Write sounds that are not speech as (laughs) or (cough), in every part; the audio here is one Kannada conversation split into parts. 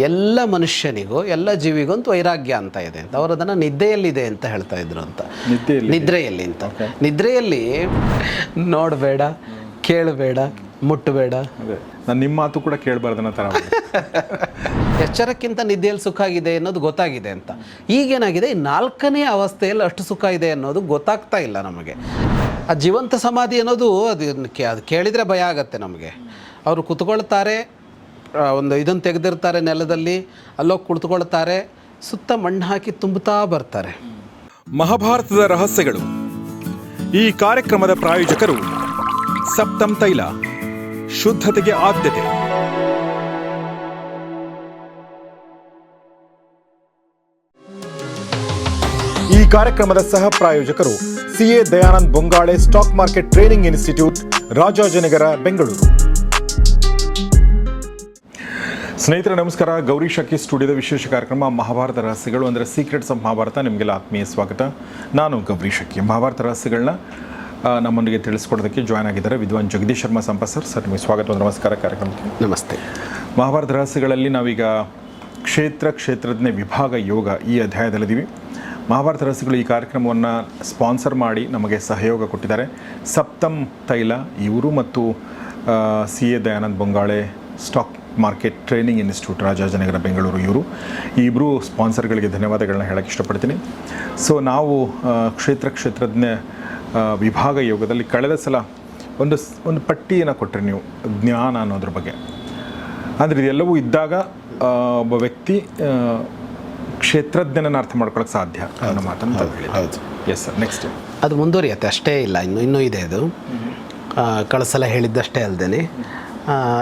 ಎಲ್ಲ ಮನುಷ್ಯನಿಗೂ ಎಲ್ಲ ಜೀವಿಗೂ ಅಂತ ವೈರಾಗ್ಯ ಅಂತ ಇದೆ ಅಂತ. ಅವರು ಅದನ್ನು ನಿದ್ದೆಯಲ್ಲಿದೆ ಅಂತ ಹೇಳ್ತಾ ಇದ್ರು ಅಂತ. ನಿದ್ರೆಯಲ್ಲಿ ಅಂತ. ನಿದ್ರೆಯಲ್ಲಿ ನೋಡಬೇಡ ಕೇಳಬೇಡ ಮುಟ್ಟಬೇಡ ನಾನು ನಿಮ್ಮ ಮಾತು ಕೂಡ ಕೇಳಬಾರ್ದು ಅನ್ನೋ ಥರ (laughs) ಎಚ್ಚರಕ್ಕಿಂತ ನಿದ್ದೆಯಲ್ಲಿ ಸುಖ ಆಗಿದೆ ಅನ್ನೋದು ಗೊತ್ತಾಗಿದೆ ಅಂತ. ಈಗೇನಾಗಿದೆ ಈ ನಾಲ್ಕನೇ ಅವಸ್ಥೆಯಲ್ಲಿ ಅಷ್ಟು ಸುಖ ಇದೆ ಅನ್ನೋದು ಗೊತ್ತಾಗ್ತಾ ಇಲ್ಲ ನಮಗೆ. ಆ ಜೀವಂತ ಸಮಾಧಿ ಅನ್ನೋದು ಅದು ಅದು ಕೇಳಿದರೆ ಭಯ ಆಗತ್ತೆ ನಮಗೆ. ಅವರು ಕುತ್ಕೊಳ್ತಾರೆ ಒಂದು ಇದನ್ನು ತೆಗೆದಿರ್ತಾರೆ ನೆಲದಲ್ಲಿ ಅಲ್ಲೋಗಿ ಕುಳಿತುಕೊಳ್ತಾರೆ ಸುತ್ತ ಮಣ್ಣು ಹಾಕಿ ತುಂಬುತ್ತಾ ಬರ್ತಾರೆ. ಮಹಾಭಾರತದ ರಹಸ್ಯಗಳು. ಈ ಕಾರ್ಯಕ್ರಮದ ಪ್ರಾಯೋಜಕರು ಸಪ್ತಂ ತೈಲ ಶುದ್ಧತೆಗೆ ಆದ್ಯತೆ. ಈ ಕಾರ್ಯಕ್ರಮದ ಸಹ ಪ್ರಾಯೋಜಕರು C A Dayanand Bongale stock market training institute Rajajinagar Bengaluru. ಸ್ನೇಹಿತರೆ ನಮಸ್ಕಾರ. ಗೌರಿ ಶಕಿ ಸ್ಟುಡಿಯೋದ ವಿಶೇಷ ಕಾರ್ಯಕ್ರಮ ಮಹಾಭಾರತ ರಹಸ್ಯಗಳು ಅಂದರೆ ಸೀಕ್ರೆಟ್ಸ್ ಆಫ್ ಮಹಾಭಾರತ. ನಿಮಗೆಲ್ಲ ಆತ್ಮೀಯ ಸ್ವಾಗತ. ನಾನು ಗೌರಿ ಶಕಿ ಮಹಾಭಾರತ ರಹಸ್ಯಗಳನ್ನ ನಮ್ಮೊಂದಿಗೆ ತಿಳಿಸ್ಕೊಡೋದಕ್ಕೆ ಜಾಯ್ನ್ ಆಗಿದ್ದಾರೆ ವಿದ್ವಾನ್ ಜಗದೀಶ್ ಶರ್ಮಾ ಸಂಪತ್ ಸರ್ ಸರ್ ನಿಮಗೆ ಸ್ವಾಗತ. ನಮಸ್ಕಾರ ಕಾರ್ಯಕ್ರಮಕ್ಕೆ. ನಮಸ್ತೆ. ಮಹಾಭಾರತ ರಹಸ್ಯಗಳಲ್ಲಿ ನಾವೀಗ ಕ್ಷೇತ್ರ ಕ್ಷೇತ್ರಜ್ಞ ವಿಭಾಗ ಯೋಗ ಈ ಅಧ್ಯಾಯದಲ್ಲಿದ್ದೀವಿ. ಮಹಾಭಾರತ ರಹಸ್ಯಗಳು ಈ ಕಾರ್ಯಕ್ರಮವನ್ನು ಸ್ಪಾನ್ಸರ್ ಮಾಡಿ ನಮಗೆ ಸಹಯೋಗ ಕೊಟ್ಟಿದ್ದಾರೆ. ಸಪ್ತಮ್ ತೈಲ ಇವರು ಮತ್ತು C A Dayanand Bongale stock market training institute Rajajinagar Bengaluru ಇವರು. ಈ ಇಬ್ಬರು ಸ್ಪಾನ್ಸರ್ಗಳಿಗೆ ಧನ್ಯವಾದಗಳನ್ನ ಹೇಳಕ್ಕೆ ಇಷ್ಟಪಡ್ತೀನಿ. ಸೊ ನಾವು ಕ್ಷೇತ್ರ ಕ್ಷೇತ್ರಜ್ಞ ವಿಭಾಗ ಯೋಗದಲ್ಲಿ ಕಳೆದ ಸಲ ಒಂದು ಒಂದು ಪಟ್ಟಿಯನ್ನು ಕೊಟ್ಟರೆ ನೀವು ಜ್ಞಾನ ಅನ್ನೋದ್ರ ಬಗ್ಗೆ. ಅಂದರೆ ಇದೆಲ್ಲವೂ ಇದ್ದಾಗ ಒಬ್ಬ ವ್ಯಕ್ತಿ ಕ್ಷೇತ್ರಜ್ಞನ ಕ್ಷೇತ್ರಜ್ಞನನ್ನು ಅರ್ಥ ಮಾಡ್ಕೊಳಕ್ಕೆ ಸಾಧ್ಯ ಅನ್ನೋ ಮಾತನ್ನು. ಹೌದು ಎಸ್ ಸರ್ ನೆಕ್ಸ್ಟ್ ಅದು ಮುಂದುವರಿಯುತ್ತೆ ಅಷ್ಟೇ ಇಲ್ಲ ಇನ್ನು ಇನ್ನೂ ಇದೆ ಅದು. ಕಳಸಲ ಹೇಳಿದ್ದಷ್ಟೇ ಅಲ್ಲದೆ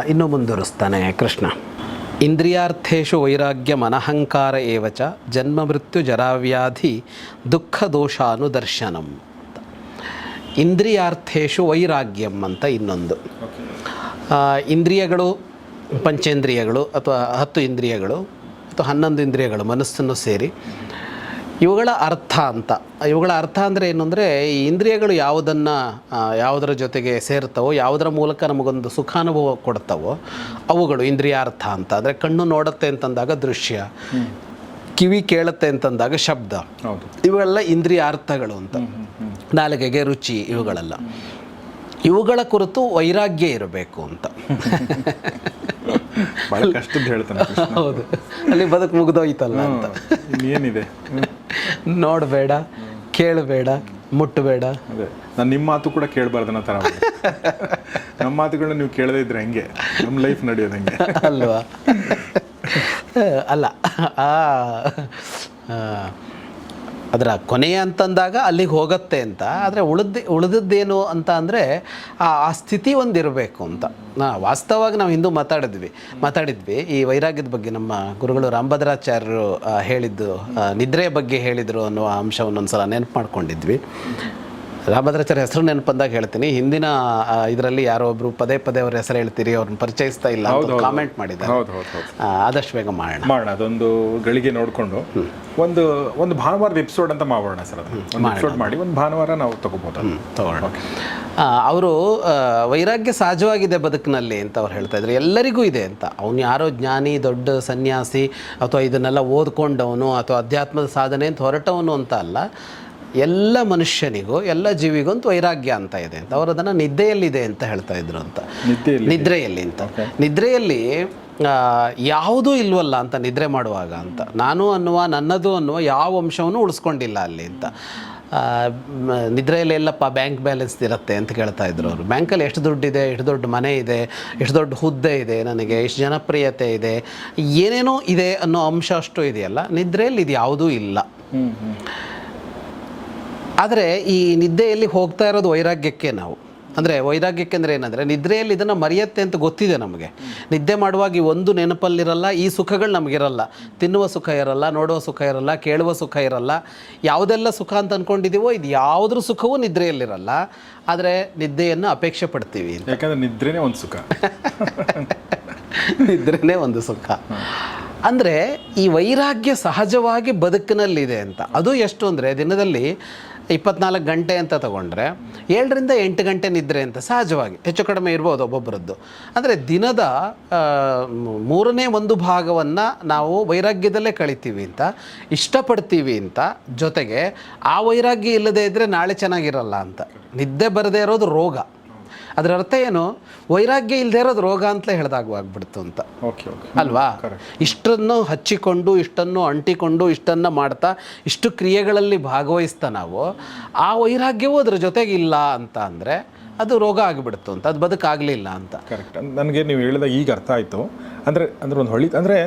ಇನ್ನೂ ಮುಂದುವರಿಸ್ತಾನೆ ಕೃಷ್ಣ ಇಂದ್ರಿಯಾರ್ಥೇಶು ವೈರಾಗ್ಯ ಮನಹಂಕಾರ ಏವಚ, ಜನ್ಮ ಮೃತ್ಯು ಜರಾವ್ಯಾಧಿ, ದುಃಖ ದೋಷಾನುದರ್ಶನಂ ಅಂತ. ಇಂದ್ರಿಯಾರ್ಥೇಶು ವೈರಾಗ್ಯಂ ಅಂತ ಇನ್ನೊಂದು ಇಂದ್ರಿಯಗಳು, ಪಂಚೇಂದ್ರಿಯಗಳು ಅಥವಾ ಹತ್ತು ಇಂದ್ರಿಯಗಳು ಅಥವಾ ಹನ್ನೊಂದು ಇಂದ್ರಿಯಗಳು ಮನಸ್ಸನ್ನು ಸೇರಿ ಇವುಗಳ ಅರ್ಥ ಅಂತ. ಇವುಗಳ ಅರ್ಥ ಅಂದರೆ ಏನು ಅಂದರೆ ಈ ಇಂದ್ರಿಯಗಳು ಯಾವುದನ್ನು ಯಾವುದರ ಜೊತೆಗೆ ಸೇರ್ತವೋ ಯಾವುದರ ಮೂಲಕ ನಮಗೊಂದು ಸುಖಾನುಭವ ಕೊಡ್ತವೋ ಅವುಗಳು ಇಂದ್ರಿಯಾರ್ಥ ಅಂತ. ಅಂದರೆ ಕಣ್ಣು ನೋಡುತ್ತೆ ಅಂತಂದಾಗ ದೃಶ್ಯ ಕಿವಿ ಕೇಳುತ್ತೆ ಅಂತಂದಾಗ ಶಬ್ದ. ಇವೆಲ್ಲ ಇಂದ್ರಿಯ ಅರ್ಥಗಳು ಅಂತ. ನಾಲಿಗೆಗೆ ರುಚಿ ಇವುಗಳೆಲ್ಲ. ಇವುಗಳ ಕುರಿತು ವೈರಾಗ್ಯ ಇರಬೇಕು ಅಂತ. ಬಹಳ ಹೇಳ್ತಾನೆ. ಹೌದು. ಅಲ್ಲಿ ಬದುಕು ಮುಗಿದೋಯ್ತಲ್ಲ ಅಂತ. ಏನಿದೆ ನೋಡಬೇಡ ಕೇಳಬೇಡ ಮುಟ್ಟಬೇಡ ಅದೇ ನಾನು ನಿಮ್ಮ ಮಾತು ಕೂಡ ಕೇಳಬಾರ್ದು ಅನ್ನೋ ಥರ ನಮ್ಮ ಮಾತುಗಳನ್ನ ನೀವು ಕೇಳದೇ ಇದ್ರೆ ಹೆಂಗೆ? ನಮ್ಮ ಲೈಫ್ ನಡೆಯೋದು ಹೆಂಗೆ? ಅಲ್ವಾ? ಅಲ್ಲ ಆ, ಅದರ ಕೊನೆಯ ಅಂತಂದಾಗ ಅಲ್ಲಿಗೆ ಹೋಗುತ್ತೆ ಅಂತ. ಆದರೆ ಉಳಿದ, ಉಳಿದದ್ದೇನು ಅಂತ ಅಂದರೆ ಆ ಸ್ಥಿತಿ ಒಂದಿರಬೇಕು ಅಂತ. ನಾ ವಾಸ್ತವವಾಗಿ ನಾವು ಹಿಂದೂ ಮಾತಾಡಿದ್ವಿ ಮಾತಾಡಿದ್ವಿ. ಈ ವೈರಾಗ್ಯದ ಬಗ್ಗೆ ನಮ್ಮ ಗುರುಗಳು ರಾಮಭದ್ರಾಚಾರ್ಯರು ಹೇಳಿದ್ದು ನಿದ್ರೆಯ ಬಗ್ಗೆ ಹೇಳಿದರು ಅನ್ನುವ ಅಂಶವನ್ನು ಒಂದು ಸಲ ನೆನಪು ಮಾಡ್ಕೊಂಡಿದ್ವಿ. ರಾಮಭದ್ರಾಚಾರ್ಯ ಹೆಸರು ನೆನಪಂದಾಗ ಹೇಳ್ತೀನಿ. ಹಿಂದಿನ ಇದರಲ್ಲಿ ಯಾರೋ ಒಬ್ರು ಪದೇ ಪದೇ ಅವ್ರ ಹೆಸರು ಹೇಳ್ತೀರಿ ಅವ್ರನ್ನ ಪರಿಚಯಿಸ್ತಾ ಇಲ್ಲ. ಕಾಮೆಂಟ್ ಮಾಡಿದ್ದಾರೆ. ಆದಷ್ಟು ಬೇಗ ಮಾಡೋಣ. ಮಾಡೋಣ ಅದೊಂದು ಗಳಿಗೆ ನೋಡಿಕೊಂಡು. ಒಂದು ಒಂದು ಭಾನುವಾರದ ಎಪಿಸೋಡ್ ಅಂತ ಮಾಡೋಣ ಸರ್ ಎಪಿಸೋಡ್ ಮಾಡಿ ಒಂದು ಭಾನುವಾರ ನಾವು. ತಗೊಳ್ಳೋಣ ಅವರು ವೈರಾಗ್ಯ ಸಹಜವಾಗಿದೆ ಬದುಕಿನಲ್ಲಿ ಅಂತ ಅವ್ರು ಹೇಳ್ತಾ ಇದ್ರು. ಎಲ್ಲರಿಗೂ ಇದೆ ಅಂತ. ಅವನು ಯಾರೋ ಜ್ಞಾನಿ ದೊಡ್ಡ ಸನ್ಯಾಸಿ ಅಥವಾ ಇದನ್ನೆಲ್ಲ ಓದ್ಕೊಂಡವನು ಅಥವಾ ಅಧ್ಯಾತ್ಮದ ಸಾಧನೆ ಅಂತ ಹೊರಟವನು ಅಂತ ಅಲ್ಲ. ಎಲ್ಲ ಮನುಷ್ಯನಿಗೂ ಎಲ್ಲ ಜೀವಿಗೂ ಅಂತ ವೈರಾಗ್ಯ ಅಂತ ಇದೆ ಅಂತ. ಅವರು ಅದನ್ನು ನಿದ್ದೆಯಲ್ಲಿದೆ ಅಂತ ಹೇಳ್ತಾ ಇದ್ರು ಅಂತ. ನಿದ್ರೆಯಲ್ಲಿ ಅಂತ. ನಿದ್ರೆಯಲ್ಲಿ ಯಾವುದೂ ಇಲ್ವಲ್ಲ ಅಂತ ನಿದ್ರೆ ಮಾಡುವಾಗ ಅಂತ. ನಾನು ಅನ್ನುವ ನನ್ನದು ಅನ್ನುವ ಯಾವ ಅಂಶವನ್ನು ಉಳಿಸ್ಕೊಂಡಿಲ್ಲ ಅಲ್ಲಿ ಅಂತ. ನಿದ್ರೆಯಲ್ಲಿ ಎಲ್ಲಪ್ಪ ಬ್ಯಾಂಕ್ ಬ್ಯಾಲೆನ್ಸ್ ಇರುತ್ತೆ ಅಂತ ಕೇಳ್ತಾ ಇದ್ರು ಅವರು. ಬ್ಯಾಂಕಲ್ಲಿ ಎಷ್ಟು ದುಡ್ಡಿದೆ ಎಷ್ಟು ದೊಡ್ಡ ಮನೆ ಇದೆ ಎಷ್ಟು ದೊಡ್ಡ ಹುದ್ದೆ ಇದೆ ನನಗೆ ಎಷ್ಟು ಜನಪ್ರಿಯತೆ ಇದೆ ಏನೇನೋ ಇದೆ ಅನ್ನೋ ಅಂಶ ಅಷ್ಟು ಇದೆಯಲ್ಲ. ನಿದ್ರೆಯಲ್ಲಿ ಇದು ಯಾವುದೂ ಇಲ್ಲ. ಆದರೆ ಈ ನಿದ್ದೆಯಲ್ಲಿ ಹೋಗ್ತಾ ಇರೋದು ವೈರಾಗ್ಯಕ್ಕೆ ನಾವು. ಅಂದರೆ ವೈರಾಗ್ಯಕ್ಕೆ ಅಂದರೆ ಏನಂದರೆ ನಿದ್ರೆಯಲ್ಲಿ ಇದನ್ನು ಮರೆಯತ್ತೆ ಅಂತ ಗೊತ್ತಿದೆ ನಮಗೆ. ನಿದ್ದೆ ಮಾಡುವಾಗ ಈ ಒಂದು ನೆನಪಲ್ಲಿರಲ್ಲ ಈ ಸುಖಗಳು ನಮಗಿರಲ್ಲ. ತಿನ್ನುವ ಸುಖ ಇರಲ್ಲ ನೋಡುವ ಸುಖ ಇರಲ್ಲ ಕೇಳುವ ಸುಖ ಇರಲ್ಲ. ಯಾವುದೆಲ್ಲ ಸುಖ ಅಂತ ಅಂದ್ಕೊಂಡಿದ್ದೀವೋ ಇದು ಯಾವುದ್ರ ಸುಖವೂ ನಿದ್ರೆಯಲ್ಲಿರಲ್ಲ. ಆದರೆ ನಿದ್ದೆಯನ್ನು ಅಪೇಕ್ಷೆ ಪಡ್ತೀವಿ ಯಾಕಂದರೆ (laughs) ನಿದ್ರೆನೇ ಒಂದು ಸುಖ. ನಿದ್ರೆನೇ ಒಂದು ಸುಖ. ಅಂದರೆ ಈ ವೈರಾಗ್ಯ ಸಹಜವಾಗಿ ಬದುಕಿನಲ್ಲಿದೆ ಅಂತ. ಅದು ಎಷ್ಟು ಅಂದರೆ ದಿನದಲ್ಲಿ ಇಪ್ಪತ್ನಾಲ್ಕು ಗಂಟೆ ಅಂತ ತಗೊಂಡ್ರೆ ಏಳರಿಂದ ಎಂಟು ಗಂಟೆ ನಿದ್ರೆ ಅಂತ ಸಹಜವಾಗಿ, ಹೆಚ್ಚು ಕಡಿಮೆ ಇರ್ಬೋದು ಒಬ್ಬೊಬ್ಬರದ್ದು ಅಂದರೆ ದಿನದ ಮೂರನೇ ಒಂದು ಭಾಗವನ್ನು ನಾವು ವೈರಾಗ್ಯದಲ್ಲೇ ಕಳಿತೀವಿ ಅಂತ, ಇಷ್ಟಪಡ್ತೀವಿ ಅಂತ ಜೊತೆಗೆ ಆ ವೈರಾಗ್ಯ ಇಲ್ಲದೇ ಇದ್ದರೆ ನಾಳೆ ಚೆನ್ನಾಗಿರಲ್ಲ ಅಂತ. ನಿದ್ದೆ ಬರದೇ ಇರೋದು ರೋಗ. ಅದರ ಅರ್ಥ ಏನು? ವೈರಾಗ್ಯ ಇಲ್ಲದೆ ಇರೋದು ರೋಗ ಅಂತಲೇ ಹೇಳ್ದಾಗ ಆಗ್ಬಿಡ್ತು ಅಂತ. ಓಕೆ ಓಕೆ ಅಲ್ವಾ? ಇಷ್ಟನ್ನು ಹಚ್ಚಿಕೊಂಡು ಇಷ್ಟನ್ನು ಅಂಟಿಕೊಂಡು ಇಷ್ಟನ್ನು ಮಾಡ್ತಾ ಇಷ್ಟು ಕ್ರಿಯೆಗಳಲ್ಲಿ ಭಾಗವಹಿಸ್ತಾ ನಾವು ಆ ವೈರಾಗ್ಯವೂ ಅದ್ರ ಜೊತೆಗೆ ಇಲ್ಲ ಅಂತ ಅಂದರೆ ಅದು ರೋಗ ಆಗಿಬಿಡ್ತು ಅಂತ ಅದು ಬದುಕಾಗಲಿಲ್ಲ ಅಂತ. ಕರೆಕ್ಟ್ ನನಗೆ ನೀವು ಹೇಳಿದ ಈಗ ಅರ್ಥ ಆಯಿತು. ಅಂದರೆ ಅಂದರೆ ಒಂದು ಹೊಳಿ ಅಂದರೆ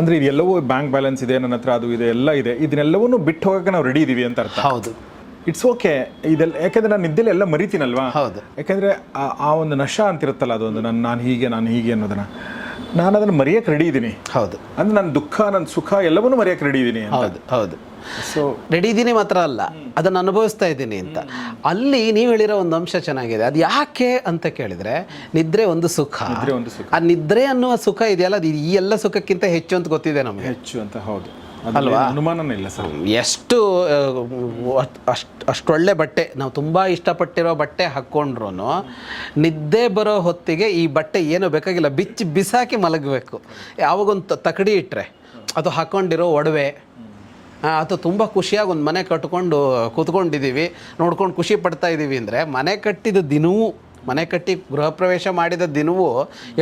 ಅಂದರೆ ಇದೆಲ್ಲವೂ ಬ್ಯಾಂಕ್ ಬ್ಯಾಲೆನ್ಸ್ ಇದೆ ನನ್ನ ಹತ್ರ ಅದು ಇದೆ ಎಲ್ಲ ಇದೆ. ಇದನ್ನೆಲ್ಲವನ್ನೂ ಬಿಟ್ಟು ಹೋಗೋಕೆ ನಾವು ರೆಡಿ ಇದ್ದೀವಿ ಅಂತ ಅರ್ಥ. ಹೌದು. ಇಟ್ಸ್ ಓಕೆ ಇದೆಲ್ಲ ಯಾಕೆಂದ್ರೆ ನಾನು ನಿದ್ದೆಲೆ ಎಲ್ಲ ಮರಿತೀನಲ್ವಾ? ಹೌದು. ಯಾಕೆಂದ್ರೆ ಆ ಆ ಒಂದು ನಶ ಅಂತಿರುತ್ತಲ್ಲ ಅದೊಂದು ನನ್ನ ನಾನು ಹೀಗೆ ನಾನು ಹೀಗೆ ಅನ್ನೋದನ್ನ. ನಾನು ಅದನ್ನು ಮರೆಯಕ್ಕೆ ರೆಡಿ ಇದ್ದೀನಿ. ಹೌದು. ಅಂದ್ರೆ ನನ್ನ ದುಃಖ ನನ್ನ ಸುಖ ಎಲ್ಲವನ್ನೂ ಮರೆಯಕ್ಕೆ ರೆಡಿ ಇದ್ದೀನಿ ಹೌದು ಹೌದು. ಸೊ ರೆಡಿ ಇದ್ದೀನಿ ಮಾತ್ರ ಅಲ್ಲ. ಅದನ್ನು ಅನುಭವಿಸ್ತಾ ಇದ್ದೀನಿ ಅಂತ. ಅಲ್ಲಿ ನೀವು ಹೇಳಿರೋ ಒಂದು ಅಂಶ ಚೆನ್ನಾಗಿದೆ. ಅದು ಯಾಕೆ ಅಂತ ಕೇಳಿದ್ರೆ ನಿದ್ರೆ ಒಂದು ಸುಖ. ಒಂದು ಸುಖ. ಆ ನಿದ್ರೆ ಅನ್ನುವ ಸುಖ ಇದೆಯಲ್ಲ? ಅದು ಈ ಎಲ್ಲ ಸುಖಕ್ಕಿಂತ ಹೆಚ್ಚು ಅಂತ ಗೊತ್ತಿದೆ ನಮಗೆ. ಹೆಚ್ಚು ಅಂತ ಹೌದು. ಅಲ್ವಾ? ಅನುಮಾನನೇ ಇಲ್ಲ ಸರ್. ಎಷ್ಟು ಅಷ್ಟು ಅಷ್ಟೊಳ್ಳೆ ಬಟ್ಟೆ ನಾವು ತುಂಬ ಇಷ್ಟಪಟ್ಟಿರೋ ಬಟ್ಟೆ ಹಾಕ್ಕೊಂಡ್ರು ನಿದ್ದೆ ಬರೋ ಹೊತ್ತಿಗೆ ಈ ಬಟ್ಟೆ ಏನೂ ಬೇಕಾಗಿಲ್ಲ ಬಿಚ್ಚಿ ಬಿಸಾಕಿ ಮಲಗಬೇಕು. ಯಾವಾಗೊಂದು ತಕಡಿ ಇಟ್ಟರೆ ಅದು ಹಾಕ್ಕೊಂಡಿರೋ ಒಡವೆ ಅಥವಾ ತುಂಬ ಖುಷಿಯಾಗಿ ಒಂದು ಮನೆ ಕಟ್ಕೊಂಡು ಕೂತ್ಕೊಂಡಿದ್ದೀವಿ ನೋಡ್ಕೊಂಡು ಖುಷಿ ಪಡ್ತಾ ಇದ್ದೀವಿ ಅಂದರೆ ಮನೆ ಕಟ್ಟಿದ ದಿನವೂ ಮನೆ ಕಟ್ಟಿ ಗೃಹ ಪ್ರವೇಶ ಮಾಡಿದ ದಿನವೂ